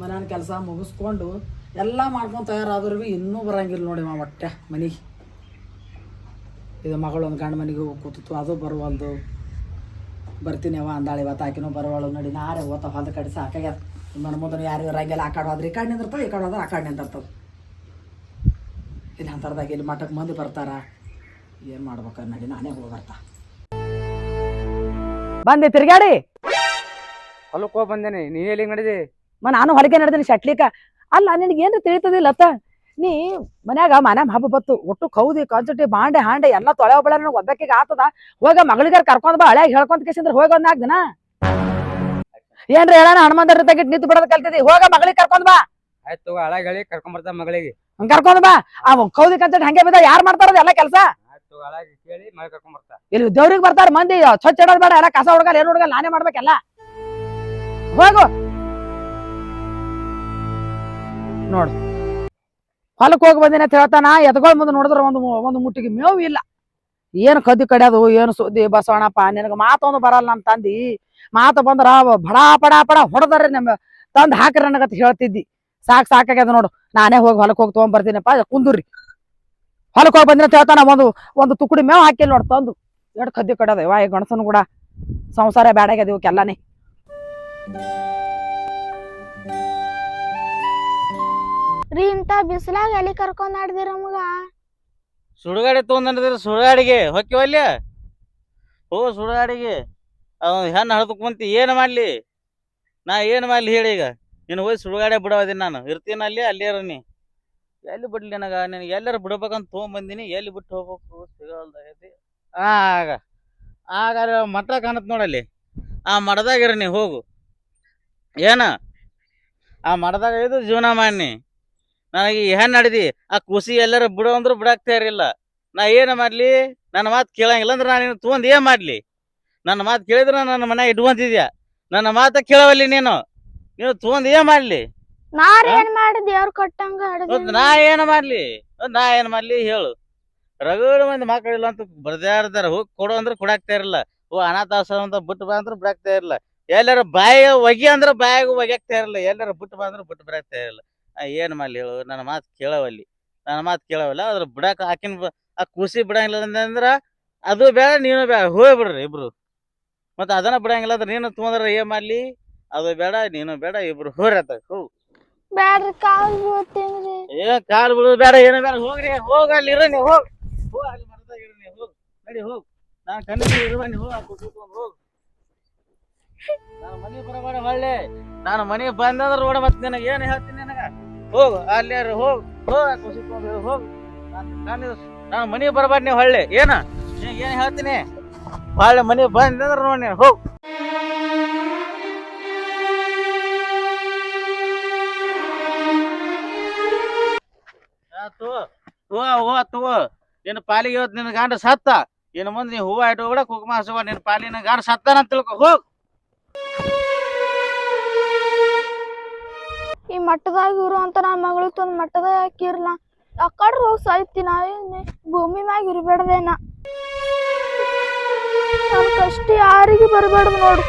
ಮನ್ಯಾನ ಕೆಲಸ ಮುಗಿಸ್ಕೊಂಡು ಎಲ್ಲ ಮಾಡ್ಕೊಂಡು ತಯಾರಾದ್ರೂ ಭೀ ಇನ್ನೂ ಬರಂಗಿಲ್ಲ ನೋಡಿ ಮಾ ಒಟ್ಟೆ ಮನೆಗೆ ಇದು ಮಗಳು ಒಂದು ಗಂಡ ಮನೆಗೆ ಹೋಗಿ ಕೂತಿತ್ತು, ಅದು ಬರುವಲ್ದು. ಬರ್ತೀನಿ ಅವ ಅಂದಾಳೆ ಇವತ್ತು, ಆಕಿನೂ ಬರುವಳು ನೋಡಿ. ನಾರೇ ಓತ ಹೊಲ್ದ ಕಡೆ ಸಾಕಾಗ್ಯದ. ಮನ ಮುಂದೆ ಯಾರು ಇರಂಗಿಲ್ಲ, ಆ ಕಡೆ ಹೋದ್ರೆ ಈ ಕಡೆ ನಿಂದಿರ್ತದೆ, ಈ ಕಡೆ ಹೋದ್ರೆ ಆ ಕಡೆ ನಿಂದಿರ್ತದೆ. ಇಲ್ಲಿ ಅಂಥರ್ದಾಗ ಇಲ್ಲಿ ಮಠಕ್ಕೆ ಮಂದಿ ಬರ್ತಾರ. ಏನು ಮಾಡ್ಬೇಕು ನಡಿ ನಾನೇ ಹೋಗಿ ಬರ್ತಾ ಬಂದೆ ತಿರ್ಗಾಡಿ ಹೊಲಕ್ಕೆ ಹೋಗಿ ಬಂದೇನೆ ನೀ ಎಲ್ಲಿ ನಡೆದಿ? ಮ ನಾನು ಹೊರಗೆ ನಡೆದೇನೆ ಶಟ್ಲಿಕ. ಅಲ್ಲ ನಿನಗೆ ಏನು ತಿಳಿತದಿಲ್ಲ ಅತ್ತ ನೀ ಮನ್ಯಾಗ ಮನ್ಯಾಗ ಹಬ್ಬ ಬತ್ತು ಒಟ್ಟು ಕೌದಿ ಕಂಚುಟಿ ಬಾಂಡೆ ಹಾಂಡೆ ಎಲ್ಲ ತೊಳೆ ಒಬ್ಬಳ ನನಗೆ ಒಬ್ಬಕ್ಕಿಗೆ ಆತದ. ಹೋಗ ಮಗಳಿಗಾರ ಕರ್ಕೊಂಡ್ ಬಾ ಹಳ್ಯಾಗ ಹೇಳ್ಕೊಂತ ಕೇಸಿಂದ್ರ ಹೋಗಿ ಒಂದ್ ನಾಲ್ಕು ದಿನ. ಏನ್ರಿ ಹೇಳ ಹನುಮಂತರ ತೆಗಿಟ್ ನಿಂತು ಬಿಡೋದ್ ಕಲ್ತಿದಿ? ಹೋಗ ಮಗಳಿಗೆ ಕರ್ಕೊಂಡ್ ಬಾ. ಆಯ್ತು ಹಳಗ ಹೇಳಿ ಕರ್ಕೊಂಡ್ ಬರ್ತಾ ಮಗಳಿಗೆ. ಕರ್ಕೊಂಡ್ ಬಾ. ಅವ್ ಕೌದಿ ಅಂತ ಹಂಗೆ ಬಿದ್ದ ಯಾರು ಮಾಡ್ತಾರ ಎಲ್ಲ ಕೆಲಸ? ಇಲ್ಲಿ ದೇವ್ರಿಗೆ ಬರ್ತಾರ ಮಂದಿ ಸ್ವಚ್ಛ ಇಡೋದ್ ಬೇಡ ಎಲ್ಲ ಕಸ ಹುಡ್ಗಲ್ ಏನ್ ಹುಡ್ಗಲ್ಲ ನಾನೇ ಮಾಡ್ಬೇಕೆಲ್ಲ? ಹೋಗು. ನೋಡು. ಹೊಲಕ್ ಹೋಗಿ ಬಂದಿನ ಅಂತ ಹೇಳ್ತಾನ ಎದಗೊಳ ಮುಂದೆ ನೋಡಿದ್ರ ಒಂದು ಒಂದು ಮುಟ್ಟಿಗೆ ಮೇವು ಇಲ್ಲ. ಏನು ಕದ್ದು ಕಡ್ಯೋದು ಏನು ಸುದ್ದಿ ಬಸವಣ್ಣಪ್ಪ ನಿನಗೆ ಮಾತೊಂದು ಬರಲ್ಲ ನಮ್ಮ ತಂದಿ. ಮಾತು ಬಂದ್ರ ಬಡಾ ಪಡಾ ಪಡ ಹೊಡೆದ್ರೆ ನಮ್ಮ ತಂದ್ ಹಾಕ್ರಿ ನನಗತ್ ಹೇಳ್ತಿದ್ದಿ. ಸಾಕ್ ಸಾಕಾಗ್ಯದ ನೋಡು. ನಾನೇ ಹೋಗಿ ಹೊಲಕ್ಕೆ ಹೋಗಿ ತಗೊಂಡ್ ಬರ್ತೀನಪ್ಪ ಕುಂದುರ್ರಿ. ಹೊಲಕ್ ಹೋಗಿ ಬಂದಿನ ಅಂತ ಹೇಳ್ತಾನ ಒಂದು ಒಂದು ತುಕುಡಿ ಮೇವು ಹಾಕಿಲ್ಲ ನೋಡು ತಂದು. ಎರಡು ಕದ್ದಿ ಕಡದ ವಾ ಈ ಗಣಸನು ಕೂಡ ಸಂಸಾರ ಬ್ಯಾಡಾಗ್ಯದ ಇವಕ್ಕೆಲ್ಲಾನೇ ರೀ ಇಂತ ಬಿಸಿಲಾಗ ಎಲ್ಲಿ ಕರ್ಕೊಂಡ್ ಆಡ್ದಿರ ನಮಗ ಸುಡುಗಾಡಿ ತೊಗೊಂಡ್ರ ಸುಡುಗಾಡಿಗೆ? ಹೊಕ್ಕಿವಲ್ಯ ಹೋ ಸುಡುಗಾಡಿಗೆ. ಅವ ಹೆಣ್ಣು ಹಡ್ದು ಕುಂತಿ ಏನು ಮಾಡ್ಲಿ? ನಾ ಏನು ಮಾಡ್ಲಿ ಹೇಳಿ ಈಗ? ನೀನು ಹೋಗಿ ಸುಡುಗಾಡೆ ಬಿಡೋದಿನ ನಾನು. ಇರ್ತೀನಿ ಅಲ್ಲಿ, ಅಲ್ಲೇ ನೀ ಎಲ್ಲಿ ಬಿಡ್ಲಿ ನನಗ? ನಿನಗೆ ಎಲ್ಲರೂ ಬಿಡ್ಬೇಕಂತ ತೊಗೊಂಬಂದಿನಿ. ಎಲ್ಲಿ ಬಿಟ್ಟು ಹೋಗ್ಬೇಕು? ಸಿಗೋಲ್ದಾಗೈತಿ ಆಗ. ಆಗ ಮಠ ಕಾಣತ್ ನೋಡಲ್ಲಿ ಆ ಮಠದಾಗಿರ ನೀ ಹೋಗು. ಏನ? ಆ ಮಠದಾಗ ಇದು ಜೀವನ ಮಾಡಿ ನನಗೆ ಹೆಣ್ಣು ನಡೆದಿ? ಆ ಕುಸಿ ಎಲ್ಲರೂ ಬಿಡೋ ಅಂದ್ರು ಬಿಡಾಕ್ ಇರಲಿಲ್ಲ ನಾ ಏನು ಮಾಡ್ಲಿ? ನನ್ನ ಮಾತು ಕೇಳಂಗಿಲ್ಲ ಅಂದ್ರೆ ನಾನು ತೊಗೊಂಡು ಏನ್ ಮಾಡ್ಲಿ? ನನ್ನ ಮಾತು ಕೇಳಿದ್ರೆ ನನ್ನ ಮನ್ಯಾಗ ಇಟ್ಕೊಂತಿದ್ಯಾ? ನನ್ನ ಮಾತು ಕೇಳವಲ್ಲಿ ನೀನು. ನೀನು ತಗೊಂಡ್ ಏನ್ ಮಾಡ್ಲಿ? ನಾ ಏನ್ ಮಾಡಿ ದೇವ್ರ ಕೊಟ್ಟಂಗ ಮತ್ತ್ ನಾ ಏನು ಮಾಡ್ಲಿ? ಮತ್ತ್ ನಾ ಏನ್ ಮಾಡ್ಲಿ? ಹೇಳು. ರಗಡ ಮಂದಿ ಮಕ್ಕಳಿಲ್ಲ ಅಂತ ಬರ್ದಾರ ಹೋಗಿ ಕೊಡು ಅಂದ್ರೆ ಕೊಡಾಕ್ತಾ ಇರಲ್ಲ. ಓ ಅನಾಥಾಶ್ರಮ ಅಂತ ಬಿಟ್ಟು ಬಾ ಅಂದ್ರೆ ಬಿಡಾಕ್ತಾ ಇರಲ್ಲ. ಎಲ್ಲಾರ ಬಾಯ ಒಗಿ ಅಂದ್ರೆ ಬಾಯಾಗ ಒಗ್ಯಾಕ್ತಾ ಇರಲ್ಲ. ಎಲ್ಲಾರ ಬಿಟ್ಟು ಬಾ ಅಂದ್ರೆ ಬಿಟ್ಟು ಬರಾಕ್ತಾ ಇರಲ್ಲ. ಏನ್ ಏನು ಮಾಡ್ಲಿ ಹೇಳು? ನನ್ನ ಮಾತು ಕೇಳವಲ್ಲಿ. ನನ್ನ ಮಾತು ಕೇಳವಲ್ಲ. ಅದ್ರ ಬಿಡಾಕ ಆಕಿನ ಆ ಖುಷಿ ಬಿಡಂಗಿಲ್ಲ ಅಂದ್ರ ಅದು ಬೇಡ ನೀನು ಬೇಡ. ಹೋಗ್ಬಿಡ್ರಿ ಇಬ್ರು. ಮತ್ತೆ ಅದನ್ನ ಬಿಡಂಗಿಲ್ಲ ಅಂದ್ರೆ ನೀನು ತೊಗೊಂಡ್ರೆ ಏನ್ ಮಾಡ್ಲಿ? ಅದು ಬೇಡ ನೀನು ಬೇಡ ಇಬ್ರು ಹೋರಿ ಆತ ಹೋಗ್ ಬ್ಯಾಡ್ರಿ ಕಾಲ್ ಬೀಳ್ತೀನಿ ಏ ಕಾಲ್ ಬಿಡುದು ಬೇಡ ಏನು ಬೇಡ ಹೋಗ್ರಿ ಹೋಗ ಅಲ್ಲಿ ಇರ ನೀವು ಹೋಗ್. ಹೋಗ್ ಅಲ್ಲಿ ಮರದಾಗ ಇರು ನೀವು ಹೋಗ್. ನಡಿ ಹೋಗ್. ನಾನು ಕಣ್ಣಿಗೆ ಇರುವ ನೀವು ಹೋಗ್ ಕೂತ್ಕೊಂಡು ಹೋಗ್. ನಾನು ಮನೆ ಬರಬೇಡ ಹೊಳ್ಳೆ. ನಾನು ಮನೆ ಬಂದಂದ್ರೆ ನೋಡ ಮತ್ತೆ ನಿನಗೆ ಏನು ಹೇಳ್ತೀನಿ ನನಗ? ಹೋಗ್ ಅಲ್ಲಿ ಯಾರು ಹೋಗ್. ಹೋಗ ಕುಸಿಕೊಂಡು ಹೋಗ್ ನಾನು ನಾನು ನಾನು ಮನೆ ಬರಬೇಡ ನೀವು ಹೊಳ್ಳೆ. ಏನ? ಏನು ಹೇಳ್ತೀನಿ? ಹೊಳ್ಳೆ ಮನೆ ಬಂದಂದ್ರೆ ನೋಡಿ ನೀನು ಹೋಗ್. ಹೂವ ಹೂವ ನಿನ್ನ ಪಾಲಿಗೆ ಇವತ್ತು ನಿನ್ನ ಗಂಡ ಸತ್ತ. ಇನ್ನು ಮುಂದೆ ನೀ ಹೂವ ಇಟ್ಟು ಕೂಡ ಕುಕುಮ ಹಸುವ ನಿನ್ನ ಪಾಲಿನ ಗಾಂಡ ಸತ್ತಾನ ತಿಳ್ಕೊ, ಹೋಗ್. ಈ ಮಟ್ಟದಾಗ ಇರು ಅಂತ ನನ್ನ ಮಗಳಿಗೆ ತಂದು ಮಟ್ಟದಾಗ ಹಾಕಿರ್ಲ. ಕಡೆ ಹೋಗಿ ಸಾಯ್ತಿ ನಾವೇನೆ ಭೂಮಿ ಮ್ಯಾಗ ಇರ್ಬೇಡ್ದೇನ ಕಷ್ಟ ಯಾರಿಗೆ ಬರಬೇಡ ನೋಡು.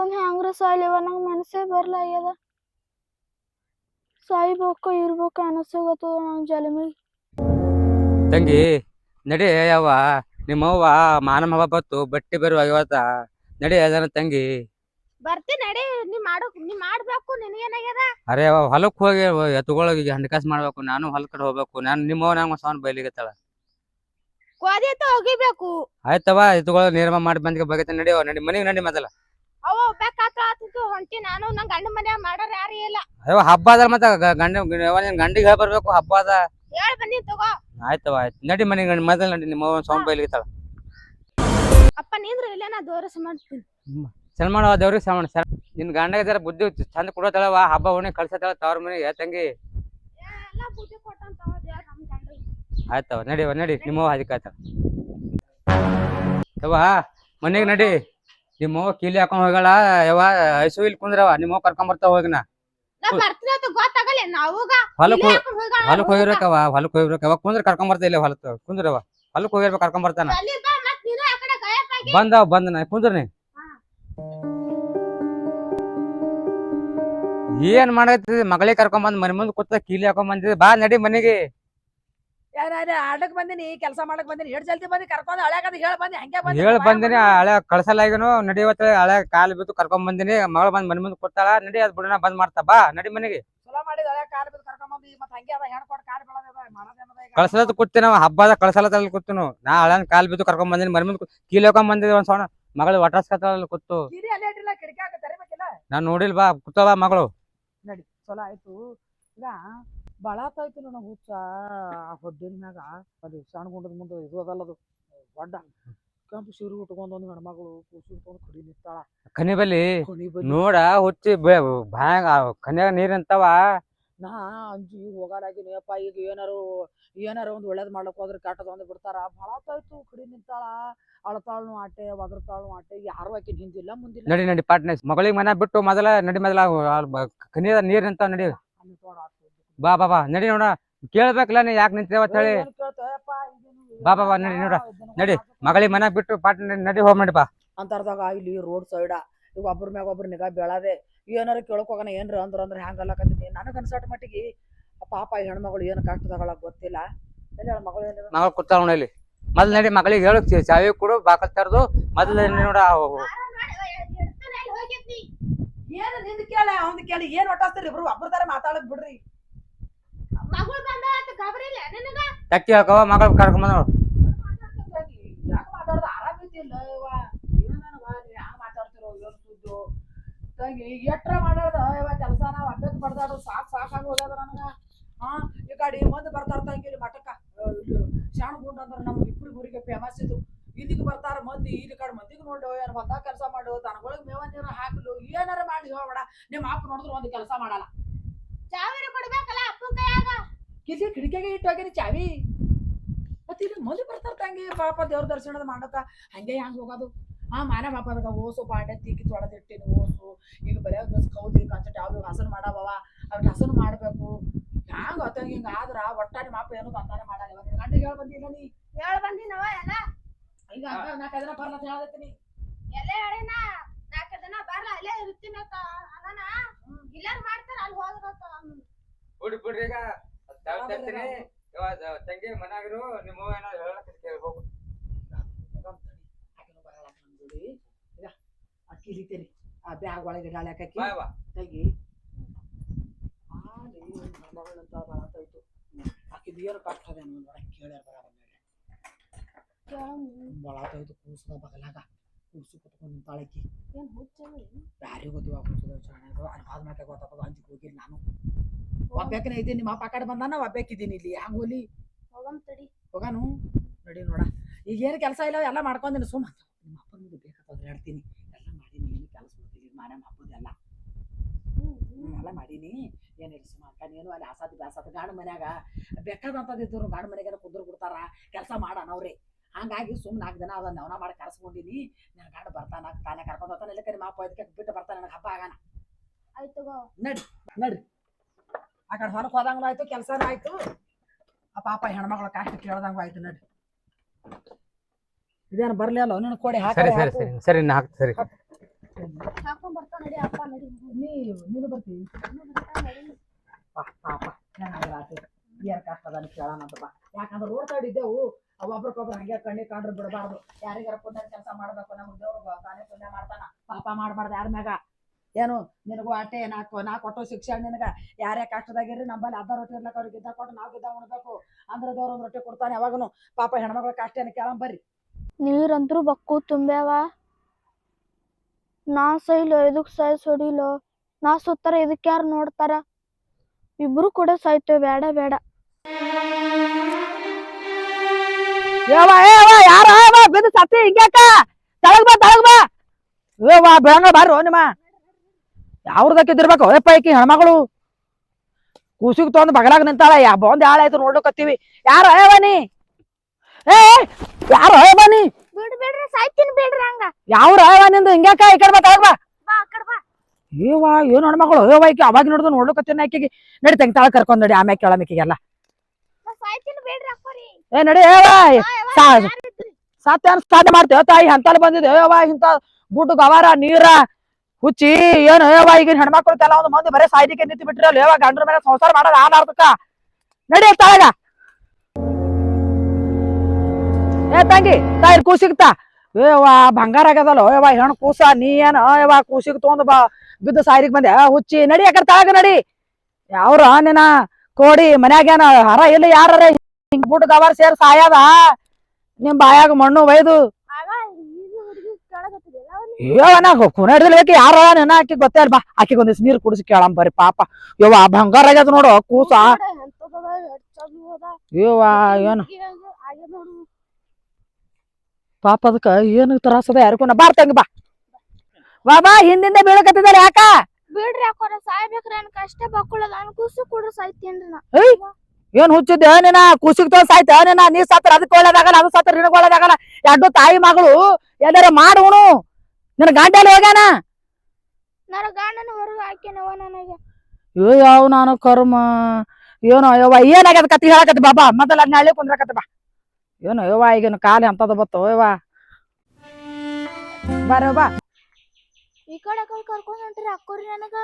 ತೊಂದ್ ಹೆಂಗ್ರ ಸಾಯ್ಲಿವ ನಂಗೆ ಮನಸ್ಸೇ ಬರ್ಲಾಗ್ಯದ ಸಾಯ್ಬೇಕು ಇರ್ಬೇಕು ಅನಸಾಗತ್ತದ ನನ್ನ ಜಲಮಿ. ತಂಗಿ ನಡಿ ಯಾವ ನಿಮ್ಮವ್ವ ಮಾನ ಹಬ್ಬ ಬತ್ತು ಬಟ್ಟೆ ಬರುವ ಇವತ್ತ. ನಡಿ ಅದನ್ನ ತಂಗಿ. ಬರ್ತಿ ನಡಿ ನೀ ಮಾಡೋ ನೀ ಮಾಡ್ಬೇಕು ನಿನಗೇನಾಗ್ಯದ? ಅರೆ ಅವ ಹೊಲಕ್ ಹೋಗಿ ಎತ್ತುಗಳಿಗೆ ಹಣಕಾಸು ಮಾಡ್ಬೇಕು ನಾನು ಹೊಲ ಕಡೆ ಹೋಗ್ಬೇಕು ನಾನು ನಿಮ್ಮವ್ವ ನಂಗೆ ಸಾವನ್ ಬೈಲಿಗತ್ತಳ ಗೋದಿ ಹೋಗಿಬೇಕು. ಆಯ್ತವ ಎತ್ತುಗಳ ನೀರಮ ಮಾಡಿ ಬಂದ್ಗೆ ಬಗ್ಗೆ ನಡಿ ನಡಿ ಮನೆಗೆ ನಡಿ ಮೊದಲ. ಬೇಕಾತ ಹೊಂಟಿ ನಾನು ನನ್ ಗಂಡ ಮನ್ಯಾಗ ಮಾಡೋರ್ ಯಾರು ಇಲ್ಲ. ಅಯ್ಯೋ ಹಬ್ಬ ಅದ ಮತ್ತೆ ಗ- ಗಂಡ ನಿನ್ ಗಂಡಿಗೆ ಹೇಳಿ ಬರ್ಬೇಕು ಹಬ್ಬ ಅದ ಹೇಳ್ ಬಂದಿ ತಗೋ. ಆಯ್ತವ ಆಯ್ತು. ನಡಿ ಮನೆ ಮೊದಲ ನಡಿ ನಿಮ್ಮವ್ವ ಸೌನ್ ಬೈಲಿಗತ್ತಳ ಅಪ್ಪ ನಿಂದ್ರ ಇಲ್ಲ ನಾ ದೋರಸ ಮಾಡ್ತೀನಿ ದೇವ್ರಿಗೆ ಸನ್ಮಾನ ಸರ್ ನಿನ್ ಗಂಡಗ ಜರ ಬುದ್ಧಿ ಚಂದ ಕೊಡತ್ತಳವ ಹಬ್ಬ ಹುಣ್ಣಿ ಕಳ್ಸತ್ತಳ ತವ್ರ ಮನೆಗೆ ತಂಗಿ. ಎಲ್ಲ ಬುದ್ಧಿ ನಮ್ ಗಂಡ ಆಯ್ತವ ನಡಿವ ನಡಿ ನಿಮ್ಮ ಅದಕ್ಕೆ ಆಯ್ತವ ಯವ್ವ ಮನೆಗೆ ನಡಿ. ನಿಮ್ಮವ್ವ ಕೀಲಿ ಹಾಕೊಂಡ್ ಹೋಗಲ್ಲ ಯಾವ ಹಸು ಇಲ್ಲಿ ಕುಂದ್ರವ ನಿಮ್ಮವ್ ಕರ್ಕೊಂಡ್ ಬರ್ತಾವ ಹೋಗಿನ ನಾ ಬರ್ತೀನಿ ಅಂತ ಗೊತ್ತಾಗಲ್ಲ ನಾವೂಗ ಹೊಲಕ್ ಇಲ್ಲೇ ಹೋಗಿ ಹಾಕೊಂಡ್ ಹೋಗ್ಯಾಳ ಹೊಲಕ್ ಹೋಗಿರ್ಬೇಕವ ಹೊಲಕ್ ಹೋಗಿರ್ಬೇಕವ ಕುಂದ್ರ ಕರ್ಕೊಂಡ್ ಬರ್ತಾ ಇಲ್ಲ ಹೊಲಕ್ ಕುಂದ್ರವ ಹೊಲಕ್ ಹೋಗಿರ್ಬೇಕು ಕರ್ಕೊಂಡ್ ಬರ್ತಾನ. ಅಲ್ಲಿ ಬಾ ಮತ್ ನೀನು ಆ ಕಡೆ ಗಾಯಬ್ ಆಗಿ. ಬಂದವ ಬಂದ ನಾ ಕುಂದ್ರನಿ ಏನ್ ಮಾಡತ್ತಿ ಮಗಳಿಗೆ ಕರ್ಕೊಂಡ್ ಬಂದ್ ಮನೆ ಮುಂದ್ ಕೂತ ಕೀಲಿ ಹಾಕೊಂಡ್ ಬಂದಿದ್ದೆ ಬಾ ನಡಿ ಮನೆಗೆ. ಏನಾದ್ರೆ ಆಡಕ್ ಬಂದಿನಿ ಕೆಲಸ ಮಾಡಕ್ ಬಂದಿನಿ ಎಷ್ಟ್ ಜಲ್ದಿ ಬಂದಿ ಕರ್ಕೊಂಡ್ ಕದ ಹೇಳ ಬಂದಿ ಹಂಗೆ ಬಂದಿ ಹೇಳ ಬಂದಿನಿ ಹಳೆ ಕಳ್ಸಲಾಗಿನು ನಡಿವತ್ತ ಹಳೆ ಕಾಲ್ ಬಿದ್ದು ಕರ್ಕೊಂಡ್ ಬಂದಿನಿ ಮಗಳ ಬಂದ್ ಮನೆ ಮುಂದ್ ಕೊಡ್ತಾಳ ನಡಿ ಅದ್ ಬಿಡೋಣ ಬಂದ್ ಮಾಡ್ತಾ ಬಾ ನಡಿ ಮನೆಗೆ. ಚಲೋ ಮಾಡಿದ ಹಳ್ಯಾಗ ಕಾಲ್ ಬಿದ್ದು ಕರ್ಕೊಂಡ್ ಬಂದಿ ಮತ್ ಹಂಗೆ ಅದ ಹೆಣ್ ಕೊಟ್ಟು ಕಾಲ್ ಬೀಳೋದ್ ಈಗ? ಕಳ್ಸಲತ್ ಕೂತಿ ನಾವ್ ಹಬ್ಬದ ಕಳ್ಸಲತ್ತಲ್ಲಿ ಕೂತಿನು ನಾ ಹಳನ್ ಕಾಲ್ ಬಿದ್ದು ಕರ್ಕೊಂಡ್ ಬಂದಿನಿ ಮನೆ ಮುಂದ್ ಕೀಲಿ ಹಾಕೊಂಡ್ ಬಂದಿದ್ದೆ ಒಂದ್ ಸೋಣ ಮಗಳು ಒಟ್ಟಾಸ್ಕತ್ತಲ್ಲ ಕೂತು. ನಾನ್ ನೋಡಿಲ್ ಬಾ ಕೂತಾಳ ಮಗಳು. ನಡಿ ಚಲೋ ಆಯ್ತು. ಈಗ ಬಳಾತಾಯ್ತು ನನಗ ಹುಚ್ಚ. ಆ ಹೊಡ್ಡಿನ ಮ್ಯಾಗ ಅದು ಸಣ್ಣ ಗುಂಡದ ಮುಂದೆ ಇದು ಅದಲ್ಲ ಅದು ಒಡ್ಡ ಕೆಂಪು ಸೀರೆ ಉಟ್ಕೊಂಡು ಒಂದು ಹೆಣ್ಮಗಳು ಕೂಸು ಉಟ್ಕೊಂಡು ಕಡಿ ನಿಂತಾಳ. ಕನಿ ಬಲ್ಲಿ ಕಣಿ ಬಲ್ಲಿ. ನೋಡ ಹುಚ್ಚಿ ಭಯಾಂಗ ಕನ್ಯಾಗ ನೀರ್ ನಿಂತಾವ? ನಾ ಅಂಜಿ ಹೋಗಾರಾಗಿನಿ ಅಪ್ಪ ಈಗ ಏನಾರು ಏನಾರ ಒಂದು ಒಳ್ಳೇದು ಮಾಡ್ಲಕ್ ಹೋದ್ರೆ ಕೆಟ್ಟದ ಒಂದು ಬಿಡ್ತಾರ. ಬಳಾತಾಯ್ತು ಕಡಿ ನಿಂತಾಳ. ಅಳತಾಳ್ನು ಆಟೆ ಒದರ್ತಾಳ್ನು ಆಟೆ ಯಾರು ಆಕಿನ ಹಿಂದಿಲ್ಲ ಮುಂದಿಲ್ಲ. ನಡಿ ನಡಿ ಪಾಟ್ನೆ. ಮಗಳಿಗೆ ಮನೆ ಬಿಟ್ಟು ಮೊದಲ ನಡಿ ಮೊದಲ ಖನಿಯ ನೀರ್ ನಿಂತಾವ ನಡಿ. ಅಲ್ಲಿ. ಬಾ ಬಾ ಬಾ ನಡಿ ನೋಡ ಕೇಳ್ಬೇಕಲ್ಲ ನೀ ಯಾಕೆ ನಿಂತೇವ ಅಂತ ಹೇಳಿ ಬಾ, ಬಾ, ಬಾ, ನಡಿ, ನೋಡ. ನಡಿ. ಮಗಳಿಗೆ ಮನೆ ಬಿಟ್ಟು ಪಾಟ್ ನಡಿ ಹೋಗ್ ನಡಿ ಬಾ ಅಂತರ್ದಾಗ ಇಲ್ಲಿ ರೋಡ್ ಸೈಡ ಈಗ ಒಬ್ರ ಮ್ಯಾಗ ಒಬ್ರ ನಿಗಾ ಬೇಳಾದೆ ಏನಾರು ಕೇಳಕ್ ಹೋಗೋಣ ಏನ್ರ ಅಂದ್ರ ಅಂದ್ರ ಹ್ಯಾಂಗ ಅಲ್ಲಕತ್ತೀನಿ ನನಗ ಅನ್ಸಟ್ ಮಟ್ಟಿಗೆ ಪಾಪ ಈ ಹೆಣ್ಮಗಳು ಏನು ಕಷ್ಟದಾಗಳ ಗೊತ್ತಿಲ್ಲ ಎಲ್ಲಿ ಹೇಳ ಮಗಳು? ಮಗಳು ಕೂತಾಳ ನೋಡಿ ಮೊದ್ಲು ನಡಿ ಮಗಳಿಗೆ ಹೇಳಕ್ ಚಾವಿ ಕೊಡು ಬಾಕಲ್ ತರದು ಮೊದ್ಲು ನೋಡ ಏನು ನಿಂದ ಕೇಳ ಅವ್ನ ಕೇಳಿ ಏನ್ ಒಟ್ಟಾಸ್ತೀರಿ ಇಬ್ರು ಒಬ್ರದಾರ ಮಾತಾಡಕ್ ಬಿಡ್ರಿ ತಕ್ಕಿ ಹಾಕವ ಮಗಳು ಕರ್ಕೊಂಡ್ ಬಂದ ಯಾಕ ಮಾತಾಡ್ದ? ಆರಾಮಿದ್ದಿಲ್ಲ ಯವ್ವ ಏನವ ನೀವ್ ಹ್ಯಾಂಗ ಮಾತಾಡ್ತಿರೋ ಏನ್ ಸುದ್ದು. ತಂಗಿ ಎಟ್ರ ಮಾಡಾಡ್ದ ಇವ ಕೆಲಸ ನಾವ್ ಅಬ್ಬೆಕ್ ಬಡ್ದಾಡು ಸಾಕ್ ಸಾಕಾಗಿ ಹೋಗ್ಯದ ನನಗ. ಹಾ ಈ ಕಡೆ ಮಂದಿ ಬರ್ತಾರ ತಂಗಿ ಇಲ್ಲಿ ಮಠಕ್ಕ. ಶಾಣ ಗುಂಡ ಅಂದ್ರೆ ನಮ್ ಇಬ್ರು ಊರಿಗೆ ಫೇಮಸ್ ಇದು. ಇಲ್ಲಿಗೆ ಬರ್ತಾರ ಮಂದಿ ಇಲ್ಲಿ ಕಡೆ ಮಂದಿಗೆ ನೋಡು ಏನ್ ಹೊಲ್ದಾಗ ಕೆಲಸ ಮಾಡು ದನಗಳಿಗೆ ಮೇವ ನೀರು ಹಾಕಲು ಏನಾರ ಮಾಡಿ ಹೋಗ್ಬೇಡ. ನಿಮ್ಮ ಅಪ್ಪ ನೋಡಿದ್ರು ಒಂದು ಕೆಲಸ ಮಾಡಲ್ಲ. ಚಾವಿರಿ ಕೊಡ್ಬೇಕಲ್ಲ ಅಪ್ಪನ ಕೈಯಾಗ. ಇಲ್ಲಿ ಕಿಟಕಿಗೆ ಇಟ್ಟು ಹೋಗಿನಿ ಚಾವಿ. ಮತ್ತೆ ಇಲ್ಲಿ ಮೊದಲು ಬರ್ತಾರ ತಂಗಿ ಪಾಪ ದೇವ್ರ ದರ್ಶನದ ಮಾಡಕ ಹಂಗೆ ಹಂಗ ಹೋಗೋದು? ಆ ಮಾನ ಪಾಪದಾಗ ಓಸು ಪಾಟ ತೀಕಿ ತೊಳೆದಿಟ್ಟಿನಿ ಓಸು. ಈಗ ಬರೀ ಕೌದಿ ಕಂಚಟ ಯಾವ ಹಸನ್ ಮಾಡಾವವ. ಅವ್ರಿಗೆ ಹಸನ್ ಮಾಡ್ಬೇಕು. ಹ್ಯಾಂಗ ತಂಗಿ ಹಿಂಗ ಆದ್ರ ಒಟ್ಟ ನಿಮ್ಮ ಅಪ್ಪ ಏನು ತಂದಾನೆ ಮಾಡಲ್ಲ. ಇವಾಗ ಗಂಟೆಗೆ ಹೇಳ ಬಂದಿಲ್ಲ ನೀ? ಹೇಳ ಬಂದಿನವ ಎಲ್ಲ? ಈಗ ನಾಲ್ಕು ಜನ ಬರ್ಲ ಹೇಳತ್ತೀನಿ ಎಲ್ಲ ಹೇಳಿನ. ನಾಲ್ಕು ದಿನ ಬರ್ಲ? ಅಲ್ಲೇ ಇರ್ತೀನಿ ಅಂತ ಅದಾನ ಮಾಡ್ತಾರ ಅಲ್ಲಿ ಹೋದ್ರತ್ತ ಬಿಡಿ ಬಿಡ್ರಿ ಈಗ. ತರ್ತೀನಿ? ತಂಗಿ ಮನ್ಯಾಗಿರು ನಿಮ್ಮ ಏನೋ ಹೇಳಕ್ ಹೋಗು. ಅಕ್ಕಿ ಇಳಿತೇನೆ ಆ ಬ್ಯಾಗ್ ಒಳಗೆ ಇಡಾಳಕ್ಕೆ ಬಾ ಬಾ. ತೆಗಿ. ಮಗಳಂತ ಬರತ್ತಾಯ್ತು ಆಕಿದು ಏನು ಕಷ್ಟ ಅದ ನೋಡ ಕೇಳ್ಯಾರ ಬರ ಕೂಸದ ಬಗಲಾಗ. ಕೂಸು ಕುತ್ಕೊಂಡು ನಿಂತಾಳಕಿ ಏನು ಹುಚ್ಚಲ್ಲ ಯಾರಿಗೂ ಗೊತ್ತಿವ ಚೆನ್ನಾಗ ಅಲ್ಲಿ ಬಾದ್ ಮಾಕ ಗೊತ್ತಾಗೋದು ಹಂಚಿಗೆ ಹೋಗಿಲ್ಲ ನಾನು. ಒಬ್ಬೇಕನ ಇದ್ದೀನಿ ನಿಮ್ಮ ಅಪ್ಪ ಕಡೆ ಬಂದಾನ ಒಬ್ಬೇಕಿದ್ದೀನಿ ಇಲ್ಲಿ? ಹ್ಯಾಂಗ ಹೋಲಿ? ಹೋಗಮ್ ತಡಿ. ಹೋಗಾನು? ನಡಿ ನೋಡ. ಈಗ ಏನು ಕೆಲಸ ಇಲ್ಲ ಎಲ್ಲ ಮಾಡ್ಕೊಂಡಿನಿ ಸುಮ್ಮ ನಿಮ್ಮ ಅಪ್ಪನ ಮುಂದೆ ಬೇಕಾದ್ರೆ ಹೇಳ್ತೀನಿ. ಎಲ್ಲ ಮಾಡೀನಿ ಏನು ಕೆಲಸ ಮಾಡ್ತೀನಿ ಮಾನ ಹಬ್ಬದೆಲ್ಲ ಎಲ್ಲ ಮಾಡೀನಿ. ಏನಿಲ್ಲ ಸುಮ್ಮ ಅಕ್ಕ ನೀನು ಅಲ್ಲಿ ಆಸಾದ ಬ್ಯಾಸಾದ ಗಾಣ ಮನ್ಯಾಗ. ಬೇಕಾದಂಥದ್ದು ಇದ್ದವ್ರು ಗಾಣ ಮನೆಗೆ ಕುಂದ್ರು ಬಿಡ್ತಾರ ಕೆಲಸ ಮಾಡನವ್ರಿ ಹಂಗಾಗಿ ಸುಮ್ಮನೆ ನಾಲ್ಕು ದಿನ ಅದನ್ನ ನವನ ಮಾಡಿ ಕರೆಸ್ಕೊಂಡಿನಿ. ನನ್ನ ಗಂಡ ಬರ್ತಾನ ತಾನೇ ಕರ್ಕೊಂಡು ಹೋಗ್ತಾನೆ. ಇಲ್ಲ ಕರಿ ಮಾಪ ಇದಕ್ಕೆ ಬಿಟ್ಟು ಬರ್ತಾನೆ ನನಗೆ ಹಬ್ಬ ಆಗಾನ ಆಯ್ತು ನಡಿ ನಡ್ರಿ ಆ ಕಡೆ ಹೊಲಕ್ಕೆ ಹೋದಂಗೂ ಆಯ್ತು ಕೆಲಸನೂ ಆಯ್ತು. ಆ ಪಾಪ ಹೆಣ್ಮಕ್ಳ ಕಾಷ್ಟ ಕೇಳ್ದಂಗೂ ಆಯ್ತು ನಡಿ ಇದೇನು ಬರಲಿ ಅಲ್ಲ ನಿನ್ನ ಕೊಡಿ ಹಾಕಿ ಸರಿ ಸರಿ ಸರಿ. ಸರಿ ನಾ ಹಾಕ್ತೀನಿ ಸರಿ. ಹಾಕೊಂಡ್ ಬರ್ತಾನ ನಡಿ ಅಪ್ಪ ನಡಿ. ನೀ ನೀನು ಬರ್ತೀವಿ ನಡಿ ಪಾಪ. ಹೆಂಗಾದ್ರೆ ಏನು ಕಷ್ಟ ಅದ ಕೇಳೋಣಂತ ಬಾ. ಯಾಕಂದ್ರೆ ರೋಡ್ ಸೈಡ್ ಇದ್ದೆವು. ಒಬ್ರಿಗೊಬ್ರು ಹಂಗೆ ಕಣ್ಣಿ ಕಂಡ್ರೆ ಬಿಡಬಾರ್ದು. ಯಾರಿಗಾರ ಪುಣ್ಯ ಕೆಲಸ ಮಾಡ್ಬೇಕು ನಮ್ಗೆ ದೇವ್ರು ತಾನೇ ಪುಣ್ಯ ಮಾಡ್ತಾನ. ಪಾಪ ಮಾಡಬಾರ್ದು ಯಾರ ಮ್ಯಾಗ? ಏನು? ನಿನಗೂ ಅಟ್ಟೆ ನಾಲ್ಕು ನಾ ಕೊಟ್ಟು ಶಿಕ್ಷಣ ನಿನಗ. ಯಾರೇ ಕಷ್ಟದಾಗಿರ್ರಿ ನಮ್ಮಲ್ಲಿ ಅರ್ಧ ರೊಟ್ಟಿ ಇರ್ಲಕ್ಕ ಅವ್ರಿಗೆ ಗಿದ್ದ ಕೊಟ್ಟು ನಾವು ಗಿದ್ದ ಉಣ್ಬೇಕು. ಅಂದ್ರೆ ದೇವ್ರ ಒಂದು ರೊಟ್ಟಿ ಕೊಡ್ತಾನೆ ಯಾವಾಗನು ಪಾಪ ಹೆಣ್ಮಕ್ಳ ಕಷ್ಟ ಏನು ಕೇಳಂಬರ್ರಿ ನೀರಂತರೂ ಬಕ್ಕು ತುಂಬ್ಯಾವ. ನಾ ಸೈಲೋ ಇದಕ್ ಸೈ ಸೊಡಿಲೋ? ನಾ ಸುತ್ತಾರ ಇದಕ್ ಯಾರು ನೋಡ್ತಾರ? ಇಬ್ರು ಕೂಡ ಸಾಯ್ತೇವೆ ಬೇಡ ಬೇಡ ಯವ್ವ, ಏ ಯವ್ವ, ಯಾರ? ಬಿದ್ದು ಸತ್ತಿ ಹಿಂಗ್ಯಾಕ ತಳಗ್ ಬಾ ತಳಗ್ ಬಾ. ಏ ವಾ ಬೆಳಂಗ ಬಾರೋ ನಿಮ್ಮ. ಯಾವ್ದಕ್ಕಿದ್ದಿರ್ಬೇಕು ಯಪ್ಪ ಈಕಿ ಹೆಣ್ಮಗಳು. ಕೂಸಿಗೆ ತೊಂದ್ ಬಗಲಾಗ ನಿಂತಾಳ. ಯಾ ಬಂದ್ ಯಾಳಾಯ್ತು ನೋಡ್ಲಕತ್ತೀವಿ. ಯಾರ ಬನ್ನಿ ಏ ಯಾರ ಬನ್ನಿ ಬಿಡ್ ಬಿಡ್ರಿ ಸಾಯ್ತೀನಿ ಬಿಡ್ರಿ ಹಂಗ. ಯಾವ್ರ ನಿಂದು? ಹಿಂಗ್ಯಾಕ ಈ ಕಡೆ ಬಾ ಬಾ. ಬಾ ಏವಾ ಏನ್ ಹೆಣ್ಮಗಳು? ಏವಾ ಈಕಿ ಅವಾಗ ನೋಡಿದ್ರು ನೋಡ್ಲಕತ್ತೀನಿ ಆಕಿಗೆ. ನಡಿ ತಂಗಿ ತಾಳ ಕರ್ಕೊಂಡ್ ನಡಿ ಆಮ್ಯಾಗ ಕೇಳಮಿಕ್ಕಿಗೆಲ್ಲ ನಾ ಸಾಯ್ತೀನಿ ಬಿಡ್ರಿ. ಏ ನಡಿ ಏವಾ ಸತ್ಯ ಸಾಧನೆ ಮಾಡ್ತೇವ ತಾಯಿ ಅಂತಲ್ಲಿ ಬಂದಿದೆ. ಯವ್ವ ಇಂತ ಗುಡ್ಡು ಗವಾರ ನೀರ ಹುಚ್ಚಿ ಏನು? ಯವ್ವ ಈಗಿನ ಹೆಣ್ಮಕ್ಳು ಎಲ್ಲ ಒಂದು ಮಂದಿ ಬರೇ ಸಾಯ್ಲಿಕ್ಕೆ ನಿಂತು ಬಿಟ್ಟಿರಲ್ಲ ಯವ್ವ ಗಂಡ್ರ ಮೇಲೆ ಸಂಸಾರ ಮಾಡೋದು ಆಧಾರದಕ್ಕ ನಡಿ ತಾಳಗ ಏ ತಂಗಿ ತಾಯಿ ಕೂಸಿಗ್ತಾ ಏವ ಬಂಗಾರ ಆಗ್ಯದಲ್ಲ? ಏವಾ ಹೆಣ್ ಕೂಸ ನೀ ಏನ? ಯವ್ವ ಕೂಸಿಗ್ ತೊಗೊಂಡು ಬಾ ಬಿದ್ದು ಸಾಯ್ಲಿಕ್ ಬಂದೆ. ಹುಚ್ಚಿ ನಡಿ ಯಾಕಡೆ ತಾಳಗ ನಡಿ. ಯಾವ್ರ ನಿನ್ನ ಕೋಡಿ ಮನ್ಯಾಗೇನ ಹರ ಇಲ್ಲ ಯಾರ ಹಿಂಗ್ ಬುಟ್ ಗವರ್ ಸೇರ್ ಸಾಯದ? ನಿಮ್ ಬಾಯಾಗ ಮಣ್ಣು ಒಯ್ದು? ಕುನ ಹಿಡಿದ್ಬೇಕು ಯಾರ ನೆನ ಆಕಿ ಗೊತ್ತೇ ಅಲ್ಬಾ ಬಾ ಆಕಿಗೆ ಒಂದಿವ್ಸ ನೀರ್ ಕುಡಿಸಿ ಕೇಳಂ ಬರೀ ಪಾಪ. ಯವ್ವ ಬಂಗಾರ ಆಗ್ಯದ ನೋಡು ಕೂಸ. ಯವ್ವ ಏನು? ಪಾಪ ಅದಕ್ಕ ಏನು ತ್ರಾಸದ ಯಾರಿಗೂ ಬಾರ್ ತಂಗಿ ಬಾ. ಬಾ ಬಾ ಹಿಂದಿಂದ ಬೀಳಕತ್ತಿದಾರೆ ಯಾಕ? ಬಿಡ್ರಿ ಅಕ್ಕ ಸಾಯ್ಬೇಕ್ರಿ ನನ್ ಕಷ್ಟ ಬಕ್ಕುಳದ. ನನ್ ಕೂಸು ಕುಡ್ರ ಸಾಯ್ತೇನ್ರಿ ನಾ. ಏನ್ ಹುಚ್ಚಿದ್ದೆ? ಏನಿನ ಕೂಸಿಗ್ ತೋರ್ಸಾಯ್ತ ಸಾಯ್ತ ನೀನ? ನೀ ಸತ್ರ ಅದಕ್ಕೆ ಒಳ್ಳೇದಾಗಲ್ಲ ಅದು ಸತ್ರ ನಿನಗ್ ಒಳ್ಳೇದಾಗಲ್ಲ. ಎರಡು ತಾಯಿ ಮಗಳು ಎಲ್ಲಾರ ಮಾಡುವನು. ನಿನ್ನ ಗಂಟೆಲಿ ಹೋಗ್ಯಾನ? ನನ್ನ ಗಂಡನ ಹೊರಗೆ ಹಾಕ್ಯಾನವ ನನಗೆ. ಅಯ್ಯೋ ಯಾವ ನಾನು ಕರ್ಮ? ಏನೋ ಯವ್ವ ಏನಾಗ್ಯದ ಕತ್ತಿ ಹೇಳಕತ್ತಿ ಬಾಬಾ? ಮೊದಲ ಅದ್ನ ಹಳ್ಳಿ ಕುಂದ್ರಕತ್ತಿ ಬಾ. ಏನೋ ಯವ್ವ ಈಗಿನ ಕಾಲ ಅಂತದ ಬತ್ತು ಯವ್ವ? ಬಾರ ಬಾ ಈ ಕಡೆ ಕಡೆ ಕರ್ಕೊಂಡ್ ಹೊಂಟ್ರಿ ಅಕ್ಕೋರಿ ನನಗ.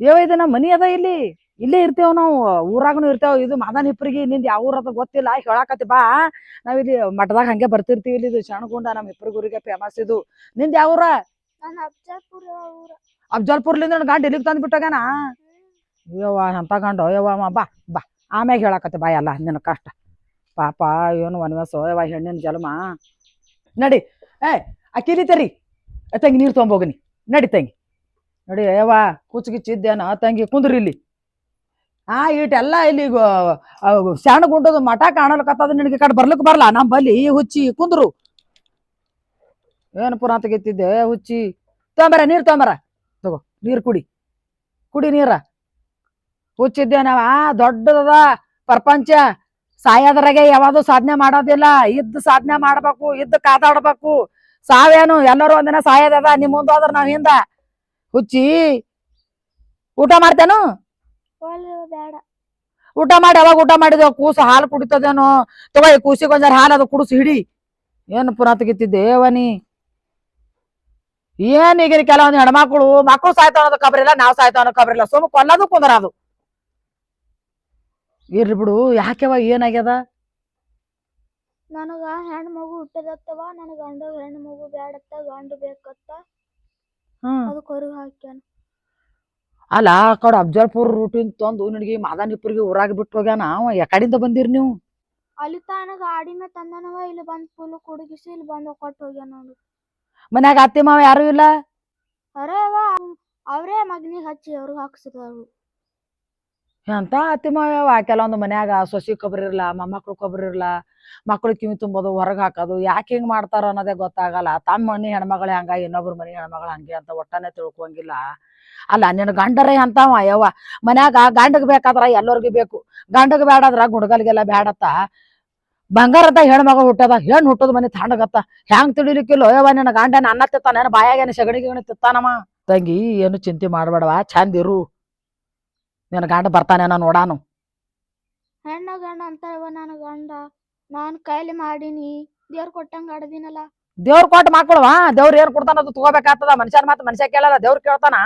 ಯವ್ವ ಇದು ನಮ್ಮ ಮನಿ ಅದ ಇಲ್ಲಿ. ಇಲ್ಲೇ ಇರ್ತೇವ್ ನಾವು ಊರಾಗನು ಇರ್ತೇವ್. ಇದು ಮಾದನ್ ಹಿಪ್ರಿಗೆ ನಿಂದ ಯಾವ ಊರದ ಗೊತ್ತಿಲ್ಲ. ಹೇಳಕತ್ತಿ ಬಾ. ನಾವಿಲ್ಲಿ ಮಠದಾಗ ಹಂಗೆ ಬರ್ತಿರ್ತೀವಿ. ಇಲ್ಲಿ ಇದು ಶರಣಗುಂಡ ನಮ್ಮ ಇಬ್ಬರಿಗೆ ಊರಿಗೆ ಫೇಮಸ್ ಇದು. ನಿಂದ ಯಾವ ಊರ? ಅಫ್ಜಲ್ಪುರ್ಲಿಂದ ನನ್ನ ಗಾಂಡ್ ಇಲ್ಲಿಗೆ ತಂದು ಬಿಟ್ಟಾಗನ ಯವ್ವ ಅಂತ ಗಂಡು. ಯವ್ವ ಬಾ ಬಾ. ಆಮ್ಯಾಗ ಹೇಳಾಕತಿ ಬಾ ಎಲ್ಲ ನಿನ್ನ ಕಷ್ಟ. ಪಾಪ ಏನು ವನವಾಸ. ಯವ್ವ ಹೆಣ್ಣಿನ ಜನ್ಮ. ನಡಿ. ಏ ಅಕ್ಕಿಲಿ ತರಿ ತಂಗಿ ನೀರು ತೊಗೊಂಬೋಗನಿ ನಡಿ ತಂಗಿ. ನಡಿ ಯವ್ವ ಇದ್ದೇನ? ತಂಗಿ ಕುಂದ್ರಿ ಇಲ್ಲಿ. ಆ ಇಟೆಲ್ಲ ಇಲ್ಲಿ ಗುಂಡದ ಮಠ ಕಾಣಲಕತ್ತದ ನಿನಗೆ ಕಡೆ ಬರ್ಲಿಕ್ಕೆ ಬರಲ್ಲ. ನಮ್ಮ ಬಲ್ಲಿ ಹುಚ್ಚಿ ಕುಂದ್ರು. ಏನು ಪುರಾತ ಗೆತ್ತಿದ್ದೆ? ಹುಚ್ಚಿ. ತೊಂಬರ, ನೀರು ತೊಂಬರ. ತಗೋ, ನೀರು ಕುಡಿ. ಕುಡಿ ನೀರ. ಹುಚ್ಚಿದ್ದೆ ನಾವ. ದೊಡ್ಡದದ ಪ್ರಪಂಚ. ಸಾಯೋದ್ರಾಗೆ ಯಾವದು ಸಾಧನೆ ಮಾಡೋದಿಲ್ಲ. ಇದ್ದ ಸಾಧನೆ ಮಾಡ್ಬೇಕು, ಇದ್ದ ಕಾತಾಡ್ಬೇಕು ಸಾವೇನು? ಎಲ್ಲರೂ ಒಂದಿನ ಸಾಯೋದದ. ನಿಮ್ಮ ಮುಂದೆ ಹೋದ್ರ ನಾವ್ ಹಿಂದ. ಹುಚ್ಚಿ, ಊಟ ಮಾಡ್ತೇನು? ಬೇಡ. ಊಟ ಮಾಡಿ ಅವಾಗ ಊಟ ಮಾಡಿದ ಕೂಸು ಹಾಲು ಕುಡಿತದೇನೋ. ತಗೋ ಕೂಸಿಗೆ ಒಂಜಾರ ಹಾಲು ಅದು ಕುಡಿಸಿ ಹಿಡಿ. ಏನು ಪುರಾತಗಿತ್ತಿದ್ದೆ ವನಿ ಏನ್ ಈಗಿನ ಕೆಲವೊಂದು ಹೆಣ್ಮಕ್ಳು ಮಕ್ಕಳು ಸಾಯ್ತಾವ ಅನ್ನೋದು ಕಬರಿಲ್ಲ ನಾವು ಸಾಯ್ತಾವ ಅನ್ನೋ ಕಬರಿಲ್ಲ ಸುಮ್ಮ ಕೊಲ್ಲದು ಕುಂದ್ರ ಅದು. ಇರ್ಲಿ ಬಿಡು ಯಾಕೆವ ಏನಾಗ್ಯದ? ನನಗ ಹೆಣ್ಣು ಮಗು ಹುಟ್ಟದತ್ತವ ನನಗ ಗಂಡ ಹೆಣ್ಣು ಮಗು ಬೇಡತ್ತ ಗಂಡು ಬೇಕತ್ತ. ಹ್ಮ್. ಅದಕ್ಕೆ ಹೊರಗೆ ಹಾಕ್ಯಾನ. ಅಲ್ಲ ಆ ಕಡೆ ಅಫ್ಜಲ್ಪುರ್ ರೂಟಿನ್ ತಂದು ನಿನಗೆ ಮಾದಾನಿಪುರ್ಗೆ ಊರಾಗ ಬಿಟ್ಟು ಹೋಗ್ಯಾನ? ಅವ ಯಾಕಡಿಂದ ಬಂದಿರಿ ನೀವು? ಅಲ್ಲಿ ತಾನ ಗಾಡಿ ಮೇಲೆ ತಂದನವ ಇಲ್ಲಿ ಬಂದ್ ಫುಲ್ ಕುಡುಗಿಸಿ ಇಲ್ಲಿ ಬಂದು ಕೊಟ್ಟು ಹೋಗ್ಯಾನ ನೋಡು ಮನ್ಯಾಗ ಅತ್ತಿ ಮಾವ ಯಾರು ಇಲ್ಲ? ಅರೇ ಅವ ಅವರೇ ಮಗನಿಗೆ ಹಚ್ಚಿ ಅವ್ರಿಗೆ ಹಾಕ್ಸಿದವರು. ಎಂತ ಅತಿ ಮಾವ ಕೆಲವೊಂದು ಮನ್ಯಾಗ ಸೊಸಿ ಕೊಬ್ಬರಿರ್ಲ ಮೊಮ್ಮಕ್ಳು ಕೊಬ್ಬರಿರ್ಲ ಮಕ್ಳು ಕಿವಿ ತುಂಬೋದು, ಹೊರಗೆ ಹಾಕೋದು, ಯಾಕೆ ಹಿಂಗ್ ಮಾಡ್ತಾರ ಅನ್ನೋದೇ ಗೊತ್ತಾಗಲ್ಲ. ತಮ್ಮ ಮನೆ ಹೆಣ್ಮಗಳು ಹಂಗ, ಇನ್ನೊಬ್ರ ಮನಿ ಹೆಣ್ಮಗಳು ಹಂಗೆ ಅಂತ ಒಟ್ಟನೆ ತಿಳ್ಕೊಂಗಿಲ್ಲ ಅಲ್ಲ ನಿನ್ನ ಗಂಡರೇ ಅಂತವ ಯವ್ವ, ಮನ್ಯಾಗ ಗಂಡಗ್ ಬೇಕಾದ್ರ ಎಲ್ಲರಿಗೂ ಬೇಕು. ಗಂಡಗ್ ಬೇಡಾದ್ರ ಗುಡ್ಗಲ್ಗೆಲ್ಲ ಬೇಡತ್ತ ಬಂಗಾರದ ಹೆಣ್ಮಗ ಹುಟ್ಟದ, ಹೆಣ್ಣು ಹುಟ್ಟದ ಮನಿ ತಣ್ಣಗತ್ತ. ಹೆಂಗ್ ತಿಳಿಲಿಕ್ಕಿಲ್ಲೋ? ಯವ್ವ ನಿನ್ನ ಗಂಡನ ಅನ್ನ ತಿತ್ತಾನ ಬಾಯಾಗೇನು ಸಗಣಿ ಗಿಗಣಿ ತಿತ್ತಾನಮ್ಮ ತಂಗಿ, ಏನು ಚಿಂತೆ ಮಾಡ್ಬೇಡವಾ? ಚಂದ ಇರು. ನಿನ್ನ ಗಂಡ ಬರ್ತಾನೇನೋ ನೋಡಾನು. ಹೆಣ್ಣ ಗಂಡ ಅಂತವ ನನ್ನ ಗಂಡ. ನಾನು ಕೈಲಿ ಮಾಡೀನಿ. ದೇವ್ರು ಕೊಟ್ಟಂಗ ಆಡದಿನಲ್ಲ. ದೇವ್ರ ಕೊಟ್ಟ ಮಾಡ್ಕೊಳವಾ ದೇವ್ರ ಏನ್ ಕೊಡ್ತಾನ ಅದು ತಗೋಬೇಕಾಗ್ತದ. ಮನುಷ್ಯನ ಮಾತು ಮನುಷ್ಯ ಕೇಳಲ್ಲ ದೇವ್ರ ಕೇಳ್ತಾನ.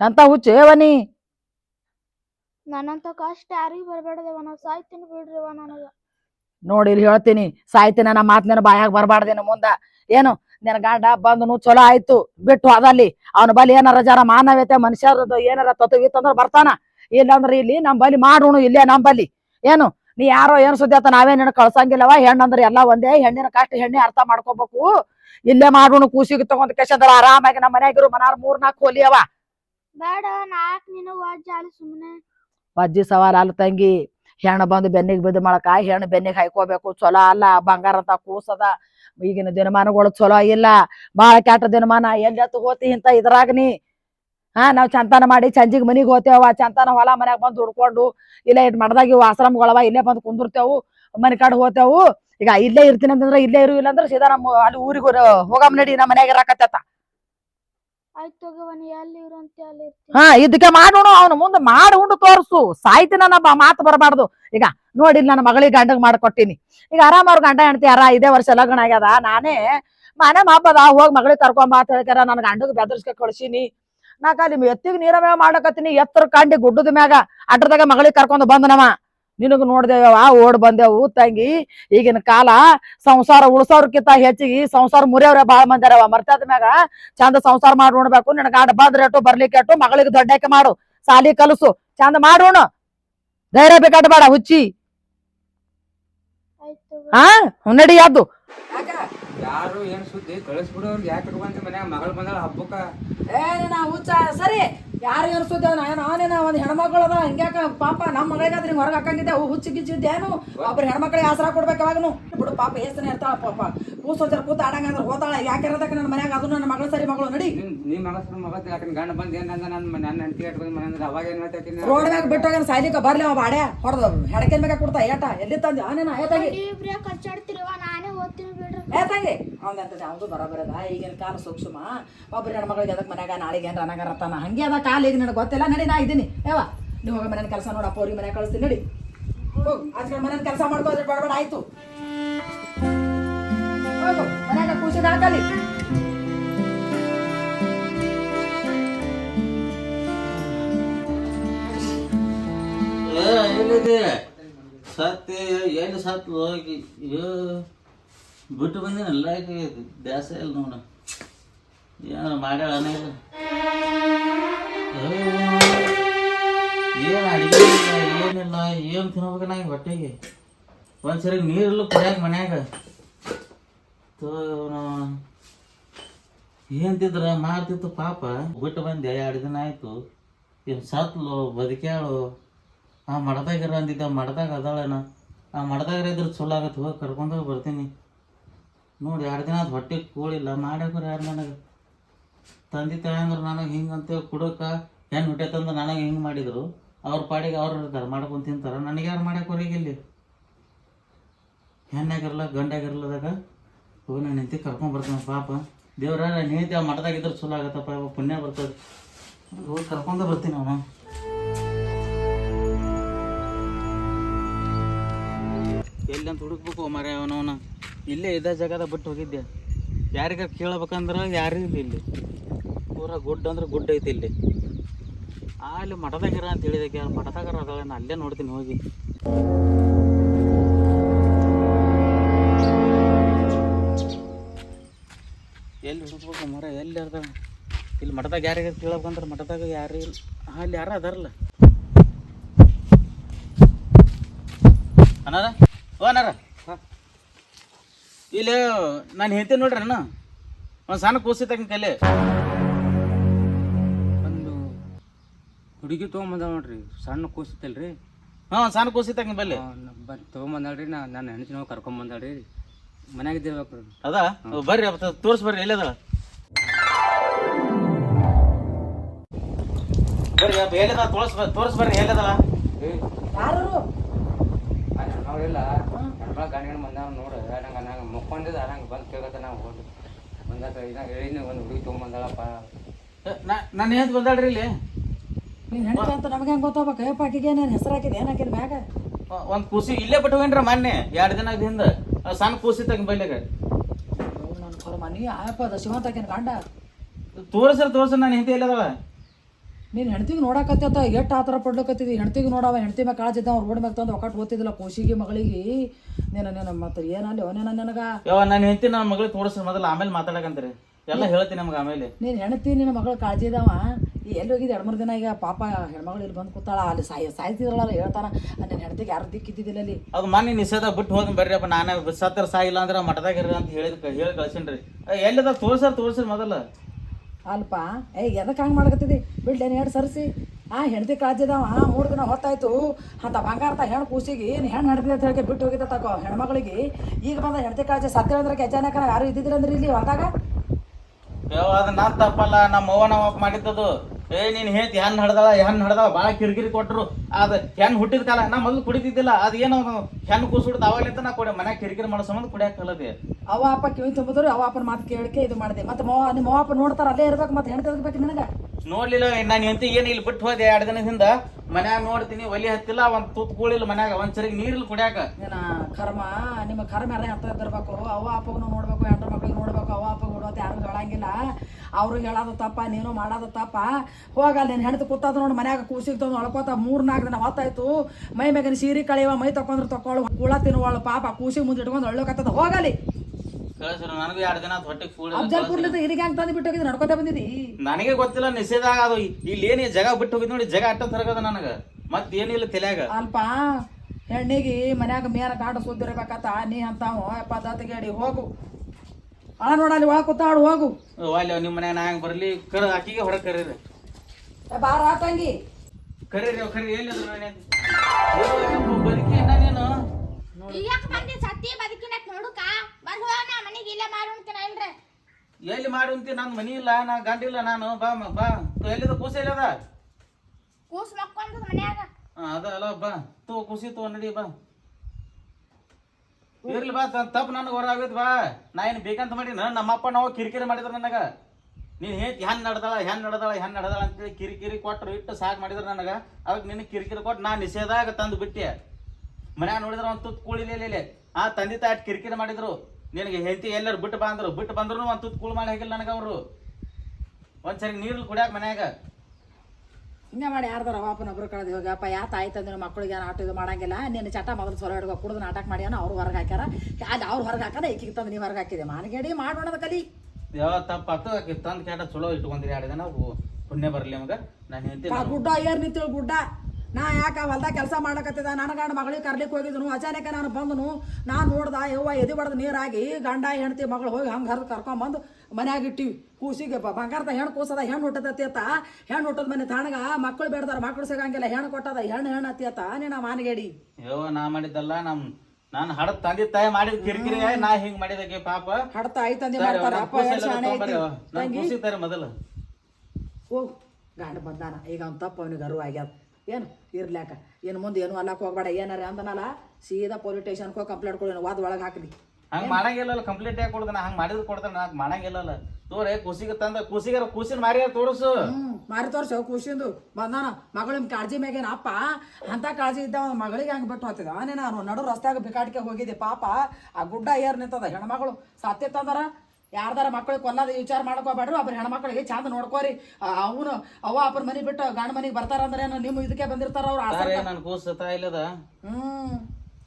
ಎಂತ ಹುಚ್ಚು ಏವನಿ ನನ್ನಂತ ಕಷ್ಟ ಯಾರಿಗೂ ಬರಬೇಡದೇವ ನಾವು ಸಾಯ್ತೀನಿ ಬಿಡ್ರಿವ ನನಗ. ನೋಡಿ ಇಲ್ಲಿ ಹೇಳ್ತೀನಿ ಸಾಯ್ತೀನಿ ನನ್ನ ಮಾತ್ ನಿನ್ನ ಬಾಯಾಗ ಬರಬಾರ್ದೇನು ಮುಂದ. ಏನು? ನಿನ್ನ ಗಂಡ ಬಂದನು ಚಲೋ ಆಯ್ತು ಬಿಟ್ಟು ಅದಲ್ಲಿ ಅವನ ಬಲಿ ಏನಾರ ಜನ ಮಾನವ್ಯತೆ ಮನುಷ್ಯರದ್ದು ಏನಾರ ತತ್ವಿತ್ತಂದ್ರ ಬರ್ತಾನ. ಇಲ್ಲಾಂದ್ರ ಇಲ್ಲಿ ನಮ್ ಬಲಿ ಮಾಡೋಣ ಇಲ್ಲೇ ನಮ್ ಬಲಿ ಏನು? ನೀ ಯಾರೋ ಏನ್ ಸುದ್ದಿ ಆತ ನಾವೇ ಕಳ್ಸಂಗಿಲ್ಲವ? ಹೆಣ್ಣಂದ್ರ ಎಲ್ಲಾ ಒಂದೇ ಹೆಣ್ಣಿನ ಕಷ್ಟ ಹೆಣ್ಣೆ ಅರ್ಥ ಮಾಡ್ಕೋಬೇಕು. ಇಲ್ಲೇ ಮಾಡೋಣ ಕೂಸಿಗೆ ತಗೊಂಡ್ ಕೆಸಂದ್ರ ಆರಾಮಾಗಿ ನಮ್ಮ ಮನ್ಯಾಗಿರು ಮನಾರ ಮೂರ್ ನಾಲ್ಕು ಹೋಲಿ ಅವ. ಬೇಡ ನಿನಗ ವಾಜ್ ಜಾಲಿ ಸುಮ್ಮನೆ ಅಜ್ಜಿ ಸವಾಲ್ ಅಲ್ಲ ತಂಗಿ. ಹೆಣ್ಣು ಬಂದು ಬೆನ್ನಿಗೆ ಬಿದ್ದು ಮಾಡಕ ಹೆಣ್ಣು ಬೆನ್ನಿಗೆ ಹಾಯ್ಕೋಬೇಕು. ಚಲೋ ಅಲ್ಲ, ಬಂಗಾರ ಅಂತ ಕೂಸದ. ಈಗಿನ ದಿನಮಾನಗಳು ಚಲೋ ಇಲ್ಲ. ಬಾಳ ಕೆಟ್ಟ ದಿನಮಾನ. ಎಲ್ಲೆತ್ತು ಹೋತಿ ಇಂತ ಇದ್ರಾಗ ನೀ? ಹಾ, ನಾವ್ ಚಂತನ ಮಾಡಿ ಚಂಜಿಗೆ ಮನಿಗ್ ಹೋತೇವ. ಚಂತನ ಹೊಲ ಮನ್ಯಾಗ ಬಂದು ದುಡ್ಕೊಂಡು ಇಲ್ಲ ಇಟ್ ಮಾಡ್ದಾಗ ಇವು ಆಶ್ರಮಗಳವ ಇಲ್ಲೇ ಬಂದು ಕುಂದಿರ್ತೇವು. ಮನೆ ಕಡೆ ಹೋತೇವು. ಈಗ ಇಲ್ಲೇ ಇರ್ತೀನಿ ಅಂತಂದ್ರೆ ಇಲ್ಲೇ ಇರು ಇಲ್ಲ ಅಂದ್ರೆ ಸೀದಾ ನಮ್ಮ ಅಲ್ಲಿ ಊರಿಗೆ ಹೋಗಮ್ ನಡಿ ನಮ್ಮ ಮನ್ಯಾಗ ಇರಾಕತ್ತ ಹಾ ಇದಕ್ಕೆ ಮಾಡೋಣ ಅವನ ಮುಂದೆ ಮಾಡಿ ಉಂಡು ತೋರಿಸು. ಸಾಯ್ತಿ ನನ್ನ ಮಾತು ಬರಬಾರ್ದು. ಈಗ ನೋಡಿ ನನ್ನ ಮಗಳಿಗೆ ಗಂಡಗ್ ಮಾಡ್ಕೊಟ್ಟಿನಿ. ಈಗ ಆರಾಮ್ ಅವ್ರ ಗಂಡ ಹೆಣ್ತಿ ಯಾರ ಇದೇ ವರ್ಷ ಲಗ್ನ ಆಗ್ಯದ, ನಾನೇ ಮನೆ ಮಾಪದ, ಹೋಗಿ ಮಗಳಿಗೆ ಕರ್ಕೊಂಬ ಅಂತ ಹೇಳ್ತಾರ ನನ್ ಗಂಡಗ್ ಬೆದರ್ಸ್ಕ ಕಳ್ಸಿನಿ ನಾ ಕಾಲಿ ಎತ್ತಿಗೆ ನೀರವ ಮಾಡಕತ್ತೀನಿ, ಎತ್ತರ ಕಂಡಿ ಗುಡ್ಡದ ಮ್ಯಾಗ, ಅಡ್ರದಾಗ ಮಗಳಿಗೆ ಕರ್ಕೊಂಡು ಬಂದನವ. ನಿನಗ ನೋಡ್ದೇವ ಓಡ್ ಬಂದೆವು ತಂಗಿ. ಈಗಿನ ಕಾಲ ಸಂಸಾರ ಉಳ್ಸೋರ್ಕಿಂತ ಹೆಚ್ಚಿಗೆ ಸಂಸಾರ ಮುರಿಯವ್ರೆ ಬಾಳ ಮಂದಿರವ ಮರ್ತಾದ ಮ್ಯಾಗ ಚಂದ ಸಂಸಾರ ಮಾಡಿ ನೋಡ್ಬೇಕು. ನಿನಗ ಆಡ ಬಂದ್ರೇಟು ಬರ್ಲಿಕ್ಕೆ ಅಟ್ಟು ಮಗಳಿಗೆ ದೊಡ್ಡಕ್ಕೆ ಮಾಡು. ಸಾಲಿ ಕಲಸು. ಚಂದ ಮಾಡೋಣ ಧೈರ್ಯ ಬೇಕಾಟ ಬೇಡ ಹುಚ್ಚಿ. ಹಾ ನಡಿ ಯಾವ್ದು ಯಾರು ಏನ್ ಸುದ್ದಿ? ಕಳಿಸ್ಬಿಡು ಅವ್ರಿಗೆ ಯಾಕೆ ಮಗಳ ಮನ್ಯಾಗ? ಮಗಳು ಬಂದಾಳ ಹಬ್ಬಕ್ಕ. ಹುಚ್ಚ. ಸರಿ. ಯಾರು ಅನ್ಸುತ್ತೆ? ನಾನೇನ ಒಂದು ಹೆಣ್ಮಕ್ಳದ ಹಿಂಗ್ಯಾಕ ಪಾಪ ನಮ್ಮ ಮಗಳಿಗಾದ್ರೆ ಹಿಂಗೆ ಹೊರಗೆ ಹಾಕಂಗಿದ್ದೆ. ಅವು ಹುಚ್ಚಿ ಗಿಜ್ಜಿದ್ದೇನು ಒಬ್ರು ಹೆಣ್ಮಕ್ಳಿಗೆ ಆಸರ ಕೊಡ್ಬೇಕು ಅವಾಗನು ಬಿಡು ಪಾಪ ಹೆಸನ ಇರ್ತಾಳ ಪಾಪ. ಕೂಸ್ ಒಂಚರ ಕೂತ ಆಡಂಗಂದ್ರ ಹೋತಾಳ ಯಾಕೆ ಇರೋದಕ್ಕೆ ನನ್ನ ಮನ್ಯಾಗ? ಅದು ನನ್ನ ಮಗಳ ಸರಿ ಮಗಳು. ನಡಿ. ನೀ ಮಗ ಸರಿ ಗಂಡ ಬಂದು ಏನಂದ ನನ್ನ ನನ್ನ ಹೆಂಡತಿ ಇಟ್ಕೊಂಡ್ ಮನೆ ಅವಾಗ ಏನು ಹೇಳ್ತೀನಿ ರೋಡ್ ಮ್ಯಾಗ ಬಿಟ್ಟೋಗ ಸಾಯ್ಲಿಕ್ಕೆ ಬರ್ಲಿ ಅವ ಬಾಡ್ಯ. ಹೊಡೆದ. ಹೆಡಕಿನ ಮ್ಯಾಗ ಕೊಡ್ತಾ. ಏಟ ಎಲ್ಲಿ ತಂದೆ? ಆನೇನ ಏತಾಗಿ ಖರ್ಚಾಡ್ತಿರುವ ಖರ್ಚಾಡ್ತಿರವ ನಾನೇ ಬಿಡ್ರಿ. ಅಂತ ಅವನಂತದ ಬರ ಬರೋಬರದ ಈಗಿನ ಕಾಲ ಸೂಕ್ಷ್ಮ. ಒಬ್ಬರು ನನ್ನ ಮಗಳಿಗೆ ಅದಕ್ಕೆ ಮನ್ಯಾಗ ನಾಳೆಗೆ ಏನ್ರ ಅನಗರತ್ತಾನ ಹಂಗೆ ಅದ ಕಾಲ ಈಗ ನನಗೆ ಗೊತ್ತಿಲ್ಲ? ನಡಿ ನಾ ಇದ್ದೀನಿ ಯಾವ ನೀವು ಹೋಗಿ ಮನೇನ ಕೆಲಸ ನೋಡಪ್ಪ ಅವ್ರಿಗೆ ಮನೆ ಕಳಿಸ್ತೀನಿ. ನಡಿ. ಹೋಗು ಆಜ್ಕಲ್ ಮನೇನ ಕೆಲಸ ಮಾಡ್ಕೋದ್ರೆ ಬಡಬಡ ಆಯ್ತು. ಹೋಗು ಮನ್ಯಾಗ ಖುಷಿ ಹಾಕಲಿ ಏ, ಎಲ್ಲಿದೆ? ಸತ್ಯ ಏನು ಸತ್ತು ಹೋಗಿ ಅಯ್ಯೋ ಬಿಟ್ಟು ಬಂದಿನಲ್ಲ ಈಗ ದ್ಯಾಸ ಇಲ್ಲ ನೋಡ. ಏನಾರ ಮಾಡ್ಯಾಳ ಅನೇಕ ಏನು ಅಡಿಗೆ ಇಲ್ಲ, ಏನಿಲ್ಲ, ಏನು ತಿನ್ಬೇಕು ನಾ ಹೊಟ್ಟೆಗೆ? ಒಂದ್ಸರಿ ನೀರಿಲ್ಲ ಕುಡಿಯಾಕ ಮನ್ಯಾಗ. ಏನ್ತಿದ್ರ ಮಾಡ್ತಿತ್ತು ಪಾಪ. ಬಿಟ್ಟು ಬಂದೆ, ಎರಡು ದಿನ ಆಯ್ತು. ಏನು ಸತ್ಲು, ಬದುಕ್ಯಾಳು. ಆ ಮಡದಾಗಿರ ಅಂದಿದ್ದೆ ಮಡದಾಗ ಅದಾಳೇನ ಆ ಮಡದಾಗಿರ ಇದ್ರ ಚಲೋ ಆಗತ್ತೆ ಹೋಗಿ ಕರ್ಕೊಂಡೋಗಿ ಬರ್ತೀನಿ. ನೋಡಿ ಎರಡು ದಿನ ಅದು ಹೊಟ್ಟೆ ಕೂಳಿಲ್ಲ, ಮಾಡ್ಯಾಕ್ರ ಯಾರು ನನಗೆ ತಂದೆ ತಾಯಿ ಅಂದ್ರೆ ನನಗೆ ಹಿಂಗೆ ಅಂತ ಕುಡಕ, ಹೆಣ್ಣು ಹೊಟ್ಟೆ ತಂದು ನನಗೆ ಹಿಂಗೆ ಮಾಡಿದರು. ಅವ್ರ ಪಾಡಿಗೆ ಅವ್ರು ಇರ್ತಾರೆ, ಮಾಡ್ಕೊಂಡು ತಿಂತಾರೆ. ನನಗೆ ಯಾರು ಮಾಡ್ಯಾಕ ಇಲ್ಲಿ? ಹೆಣ್ಣಾಗಿರಲ್ಲ ಗಂಡಾಗಿರ್ಲದಾಗ ಹೋಗಿ ನಾನು ನಿಂತಿ ಕರ್ಕೊಂಡು ಬರ್ತೀನಿ ಪಾಪ. ದೇವ್ರ ನೀತಿ ಆ ಮಠದಾಗಿದ್ರೆ ಚಲೋ ಆಗತ್ತಪ್ಪ, ಇವಾಗ ಪುಣ್ಯ ಬರ್ತದೆ. ಹೋಗಿ ಕರ್ಕೊಂಡು ಬರ್ತೀನಿ ಅವನು. ಎಲ್ಲಿ ಅಂತ ಹುಡುಕ್ಬೇಕು ಮರ ಅವನವನ? ಇಲ್ಲೇ ಇದ್ದ ಜಾಗದ ಬಿಟ್ಟು ಹೋಗಿದ್ದೆ. ಯಾರಿಗ ಕೇಳ್ಬೇಕಂದ್ರೆ ಯಾರೂ ಇಲ್ಲ ಇಲ್ಲಿ. ಪೂರ ಗುಡ್ಡ ಅಂದ್ರೆ ಗುಡ್ಡ ಐತಿ ಇಲ್ಲಿ. ಅಲ್ಲಿ ಮಠದಾಗಿರ ಅಂತ ಹೇಳಿದಕ್ಕೆ ಮಠದಾಗರ ಅದಾಳ ನಾ ಅಲ್ಲೇ ನೋಡ್ತೀನಿ ಹೋಗಿ. ಎಲ್ಲಿ ಹುಡುಕ್ಬೇಕು ಮರ, ಎಲ್ಲಿ ಅರ್ದ ಇಲ್ಲಿ ಮಠದಾಗ ಯಾರಿಗೆ ಕೇಳ್ಬೇಕಂದ್ರೆ ಮಠದಾಗ ಯಾರು ಇಲ್ಲ. ಅಲ್ಲಿ ಯಾರು ಅದಾರಲ್ಲ. ಅನಾರ ಓ ಅನಾರ ಇಲ್ಲಿ ನಾನು ಹೇಳ್ತೀನಿ ನೋಡ್ರಿ ಅಣ್ಣ. ಒಂದು ಸಣ್ಣ ಕೂಸಿ ತಗೊಂಡ್ ಕಲೆ. ಒಂದು ಹುಡುಗಿ ತೊಗೊಂಬಂದ ನೋಡ್ರಿ ಸಣ್ಣ ಕೂಸಿತ್ತಲ್ರಿ ಹಾಂ ಒಂದು ಸಣ್ಣ ಕೂಸಿ ತಗೊಂಡ್ ಬಲ್ಲಿ. ಬಂದು ತೊಗೊಂಬಂದಾಳ್ರಿ ನಾ ನನ್ನ ಹೆಣ್ತಿನ ಕರ್ಕೊಂಬಂದಾಳ್ರಿ. ಮನ್ಯಾಗ ಇದ್ದಿರ್ಬೇಕು ಅದ? ಬರ್ರಿ ತೋರ್ಸ್ ತೋರ್ಸಿ ಬರ್ರಿ ಎಲ್ಲಿದ ಬರ್ರಿ ಅಪ್ಪ ಎಲ್ಲಿದ ತೋರ್ಸ್ ತೋರ್ಸ್ ಬರ್ರಿ ಎಲ್ಲಿದಲ್ಲ ಯಾರು? ಹೆಣ್ಮಳ ಗಂಡ ಬಂದಾವ ನೋಡು. ನಂಗೆ ನಂಗೆ ಮುಕ್ಕೊಂಡಿದ್ದ ನಂಗೆ ಬಂದು ಕೇಳತ್ತ ನಾವು ಹೋಗಿ ಬಂದಾಗ ಇನ್ನ ಹೇಳಿದ್ನಿ ಒಂದು ಹುಡುಗಿ ತೊಗೊಂಬಂದಾಳಪ್ಪ. ನಾನು ಏನು ಬಂದಾಳ್ರಿ ಇಲ್ಲಿ? ನೀನು ಹೆಂಡತಿ ಅಂತ ನಮಗೆ ಹೆಂಗ್ ಗೊತ್ತಾಗಬೇಕು? ಯಪ್ಪ ಆಕಿಗೆ ನಾನು ಹೆಸರು ಹಾಕಿದೆ ಏನ್ ಹಾಕಿದ ಮ್ಯಾಗ ಒಂದು ಕೂಸಿ ಇಲ್ಲೇ ಬಿಟ್ಟು ಹೋಗ್ರಿ ಮೊನ್ನೆ. ಎರಡು ದಿನ ಹಿಂದ. ಆ ಸಣ್ಣ ಕೂಸಿ ತಗೊಂಡ್ ಬೈಲಾಗ. ನನ್ನ ಕೊರ ಮನಿ ಆಯಪ್ಪ ದಶಿವಂತ ಶಿವಂತ ಆಕಿನ ಗಂಡ. ತೋರ್ಸ್ರಿ ತೋರ್ಸ್ರಿ ನಾನು ಹಿಂದೆ ಎಲ್ಲದವ ನೀನ್ ಹೆಣ್ತಿಗೆ ನೋಡಕತ್ತ ಎಷ್ಟು ಥರ ಪಡ್ಲಕತ್ತಿದಿ? ಹೆಣ್ತಿಗೆ ನೋಡವ ಹೆಣ್ತಿ ಮ್ಯಾಗ ಕಾಳಜಿದ್ದ ಅವ್ರು ರೋಡ್ ಮ್ಯಾಗ ತಂದು ಒಕ್ಕಟ್ಟು ಓದ್ತಿದ್ದಿಲ್ಲ ಕೋಶಿಗೆ ಮಗಳಿಗೆ. ನೀನು ನೀನು ಮತ್ತೆ ಏನಲ್ಲಿ ಅವನೇನ ನನಗ? ಯಾವ ನಾನು ಹೆಂಡತಿ ನನ್ನ ಮಗಳಿಗೆ ತೋರಿಸ್ರಿ ಮೊದಲು ಆಮೇಲೆ ಮಾತಾಡಕಂತ್ರಿ. ಎಲ್ಲ ಹೇಳ್ತೀನಿ ನಮ್ಗೆ ಆಮೇಲೆ. ನೀನ್ ಹೆಣ್ತಿ ನಿನ್ನ ಮಗಳ ಕಾಳಜಿ ಇದಾವ ಈ ಎಲ್ಲಿ ಹೋಗಿದ್ದು? ಎರಡು ಮೂರು ದಿನ ಈಗ ಪಾಪ ಹೆಣ್ಮಗಳು ಇಲ್ಲಿ ಬಂದು ಕೂತಾಳ. ಅಲ್ಲಿ ಸಾಯ ಸಾಯ್ತಿದ್ರಲ್ಲ ಹೇಳ್ತಾನ. ನನ್ನ ಹೆಣ್ತಿಗೆ ಯಾರು ದಿಕ್ಕಿದ್ದಿಲ್ಲ ಅಲ್ಲಿ? ಅದು ಮನೆ ನಿಷೇಧ ಬಿಟ್ಟು ಹೋದ್ ಬರ್ರಿ ಅಪ್ಪ ನಾನು ಸತ್ತರ ಸಾಯಿಲ್ಲ ಅಂದ್ರೆ ಮಠದಾಗ ಇರ್ರಿ ಅಂತ ಹೇಳಿದ ಹೇಳಿ ಕಳ್ಸಿನ್ರಿ. ಎಲ್ಲಿದ? ತೋರ್ಸರ್ ತೋರ್ಸ್ರಿ ಮೊದಲ. ಅಲ್ಪ. ಏಯ್ ಎದಕ್ಕೆ ಹಂಗೆ ಮಾಡ್ಕತ್ತಿದ್ದಿ ಬಿಡ್ಲೇನು ಎರಡು ಸರಿಸಿ. ಆ ಹೆಂಡತಿ ಕಾಳಜಿದವ ಮೂರು ದಿನ ಹೊತ್ತಾಯ್ತು. ಅಂತ ಬಂಗಾರತ ಹೆಣ್ಣು ಕೂಸಿಗೆ ಏನು ಹೆಣ್ಣು ಹಡ್ದಿ ಅಂತ ಹೇಳಿ ಬಿಟ್ಟು ಹೋಗಿದ್ದ ತಗೋ ಹೆಣ್ಮಗಳಿಗೆ. ಈಗ ಬಂದ ಹೆಂಡತಿ ಕಾಳಜಿ ಸತ್ಯ ಅಂದ್ರೆ ಕೆಜಾನಕ ಯಾರು ಇದ್ದಿದ್ರಂದ್ರೆ ಇಲ್ಲಿ ಹೊಲ್ದಾಗ? ಅದನ್ನ ಅದು ನಾನ್ ತಪ್ಪಲ್ಲ. ನಮ್ಮ ಅವ್ವ ಮಾಡಿದ್ದದು. ಏ, ನೀನ್ ಹೇಳ್ತಿ, ಹೆಣ್ಣು ಹಡ್ದಾಳ ಹೆಣ್ಣು ಹಡ್ದಾಳ ಭಾಳ ಕಿರಿಕಿರಿ ಕೊಟ್ರು. ಅದು ಹೆಣ್ಣು ಹುಟ್ಟಿದ ಕಾಲ, ನಾ ಮೊದಲು ಕುಡಿತಿದ್ದಿಲ್ಲ, ಅದು ಏನೋ ಹೆಣ್ಣು ಕೂಸುಡ್ದು ಅವಾಗಲಿಂದ ನಾ ಕೊಡೆ, ಮನ್ಯಾಗ ಕಿರಿಕಿರಿ ಮಾಡೋ ಸಂಬಂಧ ಕುಡಿಯಾಕ ಕಲದೆ. ಅವ ಅಪ್ಪ ಕಿವಿ ತುಂಬಿದ್ರು ಅವ ಅಪ್ಪನ ಮಾತು ಕೇಳಿಕೆ ಇದು ಮಾಡಿದೆ. ಮತ್ತೆ ಮೋ ನಿಮ್ಮ ಅಪ್ಪ ನೋಡ್ತಾರ, ಅಲ್ಲೇ ಇರ್ಬೇಕು ಮತ್ತೆ ಹೆಣ್ಣು ತೆಗ್ಬೇಕು ನಿನಗೆ. ನೋಡ್ಲಿಲ್ಲ ನಾನು ಹೆಂಡತಿ ಏನು ಇಲ್ಲಿ ಬಿಟ್ಟು ಹೋದೆ ಎರಡು ದಿನದಿಂದ ಮನ್ಯಾಗ ನೋಡ್ತೀನಿ, ಒಲಿ ಹತ್ತಿಲ್ಲ, ಒಂದ್ ತೂತ್ ಕೂಳಿಲ್ಲ ಮನ್ಯಾಗ, ಒಂದ್ ಸರಿ ನೀರಿಲ್ಲ ಕುಡಿಯಾಕ. ಏನ, ಕರ್ಮ, ನಿಮ್ಮ ಕರ್ಮ ಯಾರ ಅಂತ ಇದ್ದಿರ್ಬೇಕು ಅವ ಅಪ್ಪಗೂ ನೋಡ್ಬೇಕು, ಹೆಂಡ್ರ ಮಕ್ಳಿಗೆ ನೋಡ್ಬೇಕು ಅವ ಅಪ್ಪ ನೋಡೋದು ಯಾರು ಹೇಳಂಗಿಲ್ಲ. ಅವ್ರಿಗೆ ಹೇಳೋದು ತಪ್ಪ, ನೀನು ಮಾಡೋದು ತಪ್ಪ. ಹೋಗಲ್ಲ ನೀನು ಹೆಣ್ತು ಕೂತದ ನೋಡಿ, ಮನ್ಯಾಗ ಕೂಸಿಗೆ ತಂದು ಒಳ್ಕೋತ ಮೂರ್ ನಾಲ್ಕು ದಿನ ಹೊತ್ತಾಯ್ತು. ಮೈ ಮೇಗನ ಸೀರೆ ಕಳೆಯುವ, ಮೈ ತಕೊಂಡ್ರು ತಕೊಳ್ಳು ಕುಳ ತಿನ್ನುವಳು, ಪಾಪ ಕೂಸಿಗೆ ಮುಂದೆ ಇಟ್ಕೊಂಡು ಹೋಗಲಿ. ಕಳ್ಸ್ರಿ ನನಗೂ ಎರಡು ದಿನ ಹೊಟ್ಟೆ ಕೂಳಿ ಅಫ್ಜಲ್ಪುರ್ಲಿಂದ ಇಲ್ಲಿಗೆ ಹೆಂಗ್ ತಂದು ಬಿಟ್ಟು ಹೋಗಿದ್ದು ನಡ್ಕೋತ ಬಂದಿದಿ ನನಗೆ ಗೊತ್ತಿಲ್ಲ ನಿಷೇಧ ಅದು ಇಲ್ಲಿ ಏನು ಜಗ ಬಿಟ್ಟು ಹೋಗಿದ್ ನೋಡಿ ಜಗ ಅಟ್ಟ ತರಗದ ನನಗ. ಮತ್ ಏನಿಲ್ಲ ತಲೆಯಾಗ. ಅಲ್ಪ ಹೆಣ್ಣಿಗೆ ಮನ್ಯಾಗ ಮೇರ ಕಾಡ ಸುದ್ದಿರ್ಬೇಕತ್ತ ನೀ ಅಂತಾವ ಪದ್ಧತಿಗೆ ಅಡಿ ಹೋಗು. ಆ ನೋಡಲ್ಲಿ ಒಳಗೆ ಕೂತಾಡು ಹೋಗು. ಅಲ್ಲಿ ನಿಮ್ಮ ಮನ್ಯಾಗ ನಾ ಹಂಗ ಬರ್ಲಿ? ಕರ ಆಕಿಗೆ ಹೊರಗೆ ಕರೀರಿ. ಬಾರ ತಂಗಿ. ಕರೀರಿ ಕರೀರಿ. ಎಲ್ಲಿ ಯಾಕೆ ಬಂದಿ ಸತ್ತಿ ಬದುಕಿನಕ್ ನೋಡುಕ. ಬಂದ್ ಹೋಗೋಣ ಮನೆಗೆ ಇಲ್ಲೇ ಇಲ್ರಿ ಎಲ್ಲಿ ಮಾಡುಂತಿ ನನ್ನ ಮನಿ ಇಲ್ಲ ನಾ ಗಂಡಿಲ್ಲ ನಾನು. ಬಾ ಮ- ಬಾ. ತು ಎಲ್ಲಿದ? ಕೂಸ ಎಲ್ಲದ? ಕೂಸ್ ಮಕ್ಕೊಂಡು ಮನ್ಯಾಗ. ಹಾ ಅದ ಅಲ್ಲ ಬಾ. ತೂ ಕೂಸಿ ತೋ ನಡಿ ಬಾ. ಇರ್ಲಿ ಬಾ. ತಪ್ಪು ನನಗೆ ಹೊರ ಆಗೈತ್ ಬಾ. ನಾ ಏನು ಬೇಕಂತ ಮಾಡಿನ? ನಮ್ಮಪ್ಪ ನಾವು ಕಿರಿಕಿರಿ ಮಾಡಿದ್ರ ನನಗ. ನೀನ್ ಹೇತ್ ಹೆಂಗ್ ನಡ್ದಾಳ ಹೆಂಗ್ ನಡ್ದಾಳ ಹೆಂಗ್ ನಡ್ದಾಳ ಅಂತೇಳಿ ಕಿರಿಕಿರಿ ಕೊಟ್ರು ಇಟ್ಟು ಸಾಕ್ ಮಾಡಿದ್ರ ನನಗ. ಅವಾಗ ನಿನ್ನ ಕಿರಿಕಿರಿ ಕೊಟ್ಟು ನಾ ನಿಷೇಧಾಗ ತಂದು ಬಿಟ್ಟೆ. ಮನ್ಯಾಗ ನೋಡಿದ್ರ ಒಂದು ತುತ್ತು ಕೂಳಿಲೇ ಆ ತಂದೆ ತಾಯಿ ಕಿರಿಕಿರಿ ಮಾಡಿದ್ರು. ನಿನಗೆ ಹೆಂಡತಿ ಎಲ್ಲರೂ ಬಿಟ್ಟು ಬಂದ್ರು. ಅಂದ್ರು ಬಿಟ್ಟು ಬಂದ್ರು ಒಂದು ತುತ್ತು ಕೂಳು ಮಾಡಿ ಹಾಕಿಲ್ಲ ನನಗೆ ಅವರು. ಒಂದ್ಸರಿ ನೀರ್ ಕುಡಿಯಾಕ ಮನ್ಯಾಗ. ಹಿಂಗೆ ಮಾಡಿ ಯಾರ್ದಾರ ಅಪ್ಪನ ಒಬ್ರು ಕಳೆದು ಹೋಗಪ್ಪ ಯಾ ತಾಯಿ ಅಂದ್ರೆ ಮಕ್ಕಳಿಗೆ ಏನು ಆಟ ಇದು ಮಾಡಂಗಿಲ್ಲ. ನೀನು ಚಟ ಮೊದಲು ಸೊರ ಹಿಡ್ಕೊ ಕುಡಿದು ನಾಟಕ ಮಾಡ್ಯಾನ ಅವ್ರು ಹೊರಗೆ ಹಾಕ್ಯಾರ. ಅದು ಅವ್ರು ಹೊರಗೆ ಹಾಕದ ಈಕಿಗೆ ತಂದು ನೀವು ಹೊರಗೆ ಹಾಕಿದೆ. ಮಾನಗೇಡಿ ಮಾಡೋಣ ಕಲಿ. ಯಾವ ತಪ್ಪಾತು ಆಕಿ ತಂದ್ ಕೇಟ ಚಲೋ ಇಟ್ಕೊಂಡ್ರಿ ಎರಡು ನಾವು ಪುಣ್ಯ ಬರಲಿ ನಮಗ. ನಾನು ಹೆಂಡತಿ ಆ ಗುಡ್ಡ ಏರ್ ನಿಂತಿಳು ಗುಡ್ಡ. ನಾ ಯಾಕೆ ಹೊಲ್ದಾಗ ಕೆಲಸ ಮಾಡಕತ್ತಿದ? ನನ್ನ ಗಂಡ ಮಗಳಿಗೆ ಕರ್ಲಿಕ್ಕೆ ಹೋಗಿದ್ನು. ಅಚಾನಕ ನಾನು ಬಂದನು. ನಾನು ನೋಡ್ದ ಯವ್ವ ಎದೆ ಬಡ್ದು ನೀರಾಗಿ ಗಂಡ ಹೆಂಡತಿ ಮಗಳು ಹೋಗಿ ಹಂಗೆ ಹರಿದು ಕರ್ಕೊಂಬಂದು ಮನ್ಯಾಗ ಇಟ್ಟಿವಿ. ಕೂಸಿಗೆ ಬಂಗಾರದ ಹೆಣ್ಣು ಕೂಸದ ಹೆಣ್ಣು ಹುಟ್ಟದತ್ತಿ ಅತ್ತ. ಹೆಣ್ಣು ಹುಟ್ಟದ ಮನೆ ತಾಣಗ ಮಕ್ಕಳು ಬೇಡ್ದಾರ ಮಕ್ಕಳು ಸಿಗಂಗಿಲ್ಲ. ಹೆಣ್ಣು ಕೊಟ್ಟದ ಹೆಣ್ಣು ಹೆಣ್ಣು ಅತ್ತಿ ಅತ್ತ. ನಿನ್ನ ಮಾನಗೇಡಿ. ಯವ್ವ ನಾ ಮಾಡಿದ್ದಲ್ಲ ನಮ್ ನಾನು ಹಡ ತಂದಿ ತಾಯಿ ಮಾಡಿದ ಕಿರಿಕಿರಿ ನಾ ಹಿಂಗ್ ಮಾಡಿದಕ್ಕೆ ಪಾಪ. ಹಡ ತಾಯಿ ತಂದೆ ಮಾಡ್ತಾರ. ಅಪ್ಪ ಮೊದಲು. ಓ ಗಂಡ ಬಂದಾನ. ಈಗ ಅವ್ನು ತಪ್ಪು ಅವನಿಗೆ ಅರಿವು ಆಗ್ಯಾದ. ಏನು? ಇರ್ಲ್ಯಾಕ. ಏನು ಮುಂದೆ ಏನು ಅಲ್ಲಕ್ಕೆ ಹೋಗ್ಬೇಡ. ಏನಾರ ಅಂದನಲ್ಲ ಸೀದಾ ಪೊಲೀಸ್ ಸ್ಟೇಷನ್ಗೆ ಹೋಗಿ ಕಂಪ್ಲೇಂಟ್ ಕೊಡಿ ವಾದ ಒಳಗೆ ಹಾಕ್ರಿ ಹಂಗೆ ಮಾಡಂಗಿಲ್ಲಲ್ಲ ಕಂಪ್ಲೇಂಟ್ ಯಾಕೆ ಕೊಡ್ದ ನಾ ಹಂಗೆ ಮಾಡಿದ್ರು ಕೊಡ್ತಾನೆ. ನಾ ಮಾಡಂಗಿಲ್ಲಲ್ಲ. ತೋರೆ ಕೂಸಿಗೆ ತಂದ ಕೂಸಿಗಾರ ಕೂಸಿನ ಮಾರಿಯ ತೋರಿಸು. ಮಾರಿ ತೋರಿಸು ಖುಷಿಂದು ಬಂದಾನ ಮಗಳ ಕಾಳಜಿ ಮ್ಯಾಗೇನ ಅಪ್ಪ? ಅಂತ ಕಾಳಜಿ ಇದ್ದ ಅವ್ನ ಮಗಳಿಗೆ ಹಂಗೆ ಬಿಟ್ಟು ಹೋಗ್ತಿದ್ದ. ಆನೆ ನಾನು ನಡು ರಸ್ತಾಗ ಬಿಕಾಟಿಗೆ ಹೋಗಿದ್ದೆ ಪಾಪ. ಆ ಗುಡ್ಡ ಏರ್ ನಿಂತದ ಹೆಣ್ಮಗಳು. ಸತ್ಯ ತಂದಾರ ಯಾರ್ದಾರ ಮಕ್ಳಿಗೆ ಕೊಲ್ಲದ ವಿಚಾರ ಮಾಡ್ಕೋಬೇಡ್ರಿ ಒಬ್ಬರು ಹೆಣ್ಮಕ್ಳಿಗೆ ಚಂದ ನೋಡ್ಕೋರಿ. ಅವನು ಅವ ಅಪ್ಪನ ಮನೆ ಬಿಟ್ಟು ಗಂಡ ಮನೆಗೆ ಬರ್ತಾರ ಅಂದ್ರೆ ನಿಮ್ಮ ಇದಕ್ಕೆ ಬಂದಿರ್ತಾರ ಅವ್ರು ನನ್ ಕೂಸ ತಾಯಿಲ್ಲದ ಹ್ಮ್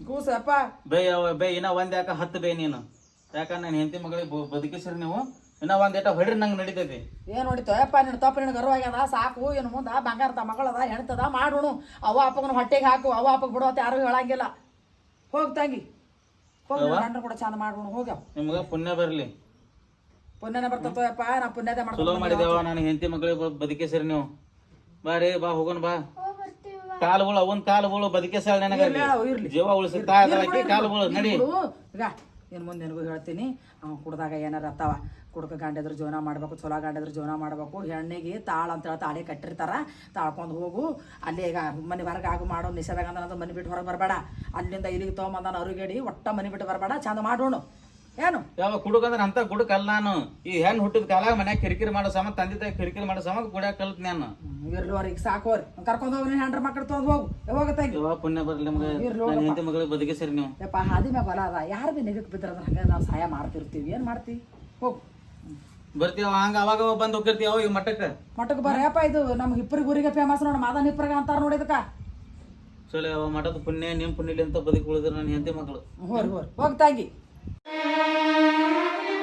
ಕೂಸಪ್ಪ ಬೇ ಬೇ ಇನ್ನ ಒಂದ್ ಯಾಕ ಹತ್ತು ಬೇ ನೀನು? ಯಾಕ ನನ್ ಹೆಂಡತಿ ಮಗಳಿಗೆ ಬದುಕಿಸ್ರಿ ನೀವು? ಇನ್ನ ಒಂದ್ ಏಟ ಹೊಡ್ರಿ ನಂಗೆ ನಡೀತೈತಿ. ಏನ್ ನೋಡಿತು ನಿನ್ ನಿನ್ನ ನಿನ್ ಗರ್ವ ಆಗ್ಯದ? ಸಾಕು ಏನು ಮುಂದ? ಬಂಗಾರದ ಮಗಳದ ಹೆಣ್ತದ? ಮಾಡೋಣ. ಅವ ಅಪ್ಪಗನ ಹೊಟ್ಟೆಗೆ ಹಾಕು. ಅವ ಅಪ್ಪಗೆ ಬಿಡೋತ್ ಯಾರು ಹೇಳಂಗಿಲ್ಲ. ಹೋಗ್ ತಂಗಿ. ಹೋಗಿ ಕೂಡ ಚಂದ ಮಾಡೋಣ ಹೋಗ್ಯಾವ. ನಿಮ್ಗ ಪುಣ್ಯ ಬರ್ಲಿ. ಪುಣ್ಯನ ಬರ್ತತೋ ಯಪ್ಪ ನಾ ಚಲೋ ಮಾಡಿದೇವ ನಾನು ಹೆಂಡತಿ ಮಗಳಿಗೆ ಬದುಕಿಸ್ರಿ ನೀವು. ಬಾರಿ ಬಾ ಹೋಗೋಣ ಬಾ. ಕಾಲುಗಳು ಅವನ್ ಕಾಲುಗಳು ಬದುಕಿಸಾಳ ನನಗ ಇರ್ಲಿ. ಹೇಳವ್ವ, ಇರ್ಲಿ. ಜೀವ ಉಳಿಸಿ ಕಾಲುಗಳು ನಡಿ. ಈಗ ಏನು ಮುಂದೆ ನಿನಗೂ ಹೇಳ್ತೀನಿ. ಅವ್ನು ಕುಡ್ದಾಗ ಏನಾರ ಅತ್ತಾವ. ಕುಡ್ಕ ಗಾಂಡಿದ್ರು ಜೀವನ ಮಾಡ್ಬೇಕು ಚೊಲೋ ಗಾಂಡಿದ್ರು ಜೀವನ ಮಾಡ್ಬೇಕು. ಹೆಣ್ಣಿಗೆ ತಾಳ ಅಂತೇಳಿ ತಾಳಿ ಕಟ್ಟಿರ್ತಾರ. ತಾಳ್ಕೊಂಡು ಹೋಗು. ಅಲ್ಲಿ ಈಗ ಮನೆ ಹೊರಗೆ ಆಗು ಮಾಡೋ ನಿಷೇಧಾಗ ಅಂದ್ರೆ ಮನೆ ಬಿಟ್ಟು ಹೊರಗೆ ಬರಬೇಡ. ಅಲ್ಲಿಂದ ಇಲ್ಲಿಗೆ ತೊಗೊಂಬಂದಾನ ಅರುಗೇಡಿ ಒಟ್ಟ ಮನೆ ಬಿಟ್ಟು ಬರಬೇಡ. ಚಂದ ಮಾಡೋಣ ಏನು? ಯಾವ ಕುಡುಕಂದ್ರೆ ಅಂತ ಕುಡುಕ ಅಲ್ಲ ನಾನು. ಈ ಹೆಣ್ಣು ಹುಟ್ಟಿದ ಕಾಲಾಗ ಮನ್ಯಾಗ ಕಿರಿಕಿರಿ ಮಾಡೋ ಸಮ ತಂದೆ ತಾಯಿ ಕಿರಿಕಿರಿ ಮಾಡೋ ಸಮ ಕುಡಿಯಾಕ ಕಲ್ತ್ ನಾನು ಇರ್ಲಿ ಅವ್ರಿಗೆ ಸಾಕೋರಿ ಕರ್ಕೊಂಡು ಹೋಗಿ ಹೆಂಡ್ರ ಮಕ್ಕಳು ತೊಗೊಂಡು ಹೋಗು. ಯಾವಾಗ ತಾಯಿ? ಯಾವ ಪುಣ್ಯ ಬರ್ಲಿ ನಿಮ್ಗೆ. ನನ್ನ ಹೆಂಡತಿ ಮಗಳಿಗೆ ಬದುಕಿಸ್ರಿ ನೀವು. ಯಪ್ಪ ಹಾದಿ ಮ್ಯಾಗ ಹೊಲ ಅದ ಯಾರು ಭೀ ನೆಗಕ್ಕೆ ಬಿದ್ದರೆ ಹಂಗೆ ನಾವು ಸಹಾಯ ಮಾಡ್ತಿರ್ತೀವಿ. ಏನು ಮಾಡ್ತಿ? ಹೋಗು. ಬರ್ತೀವ ಹಂಗ ಅವಾಗ ಬಂದು ಹೋಗಿರ್ತೀವ ಈಗ ಮಠಕ್ಕೆ ಮಠಕ್ಕೆ ಬರ್ಯಪ್ಪ ಇದು ನಮ್ಮ ಹಿಪ್ಪರಿಗೆ ಊರಿಗೆ ಫೇಮಸ್ ನೋಡಿ ಮಾದನ್ ಹಿಪ್ಪರಿಗೆ ಅಂತಾರ ನೋಡಿ ಇದಕ್ಕ. ಚಲೋ ಅವ ಮಠದ ಪುಣ್ಯ ನಿಮ್ ಪುಣ್ಯಲಿ ಅಂತ ಬದುಕಿ ಉಳಿದ್ರು ನನ್ನ ಹೆಂಡತಿ ಮಕ್ಕಳು ಹೋರಿ ಹೋರಿ. Thank you.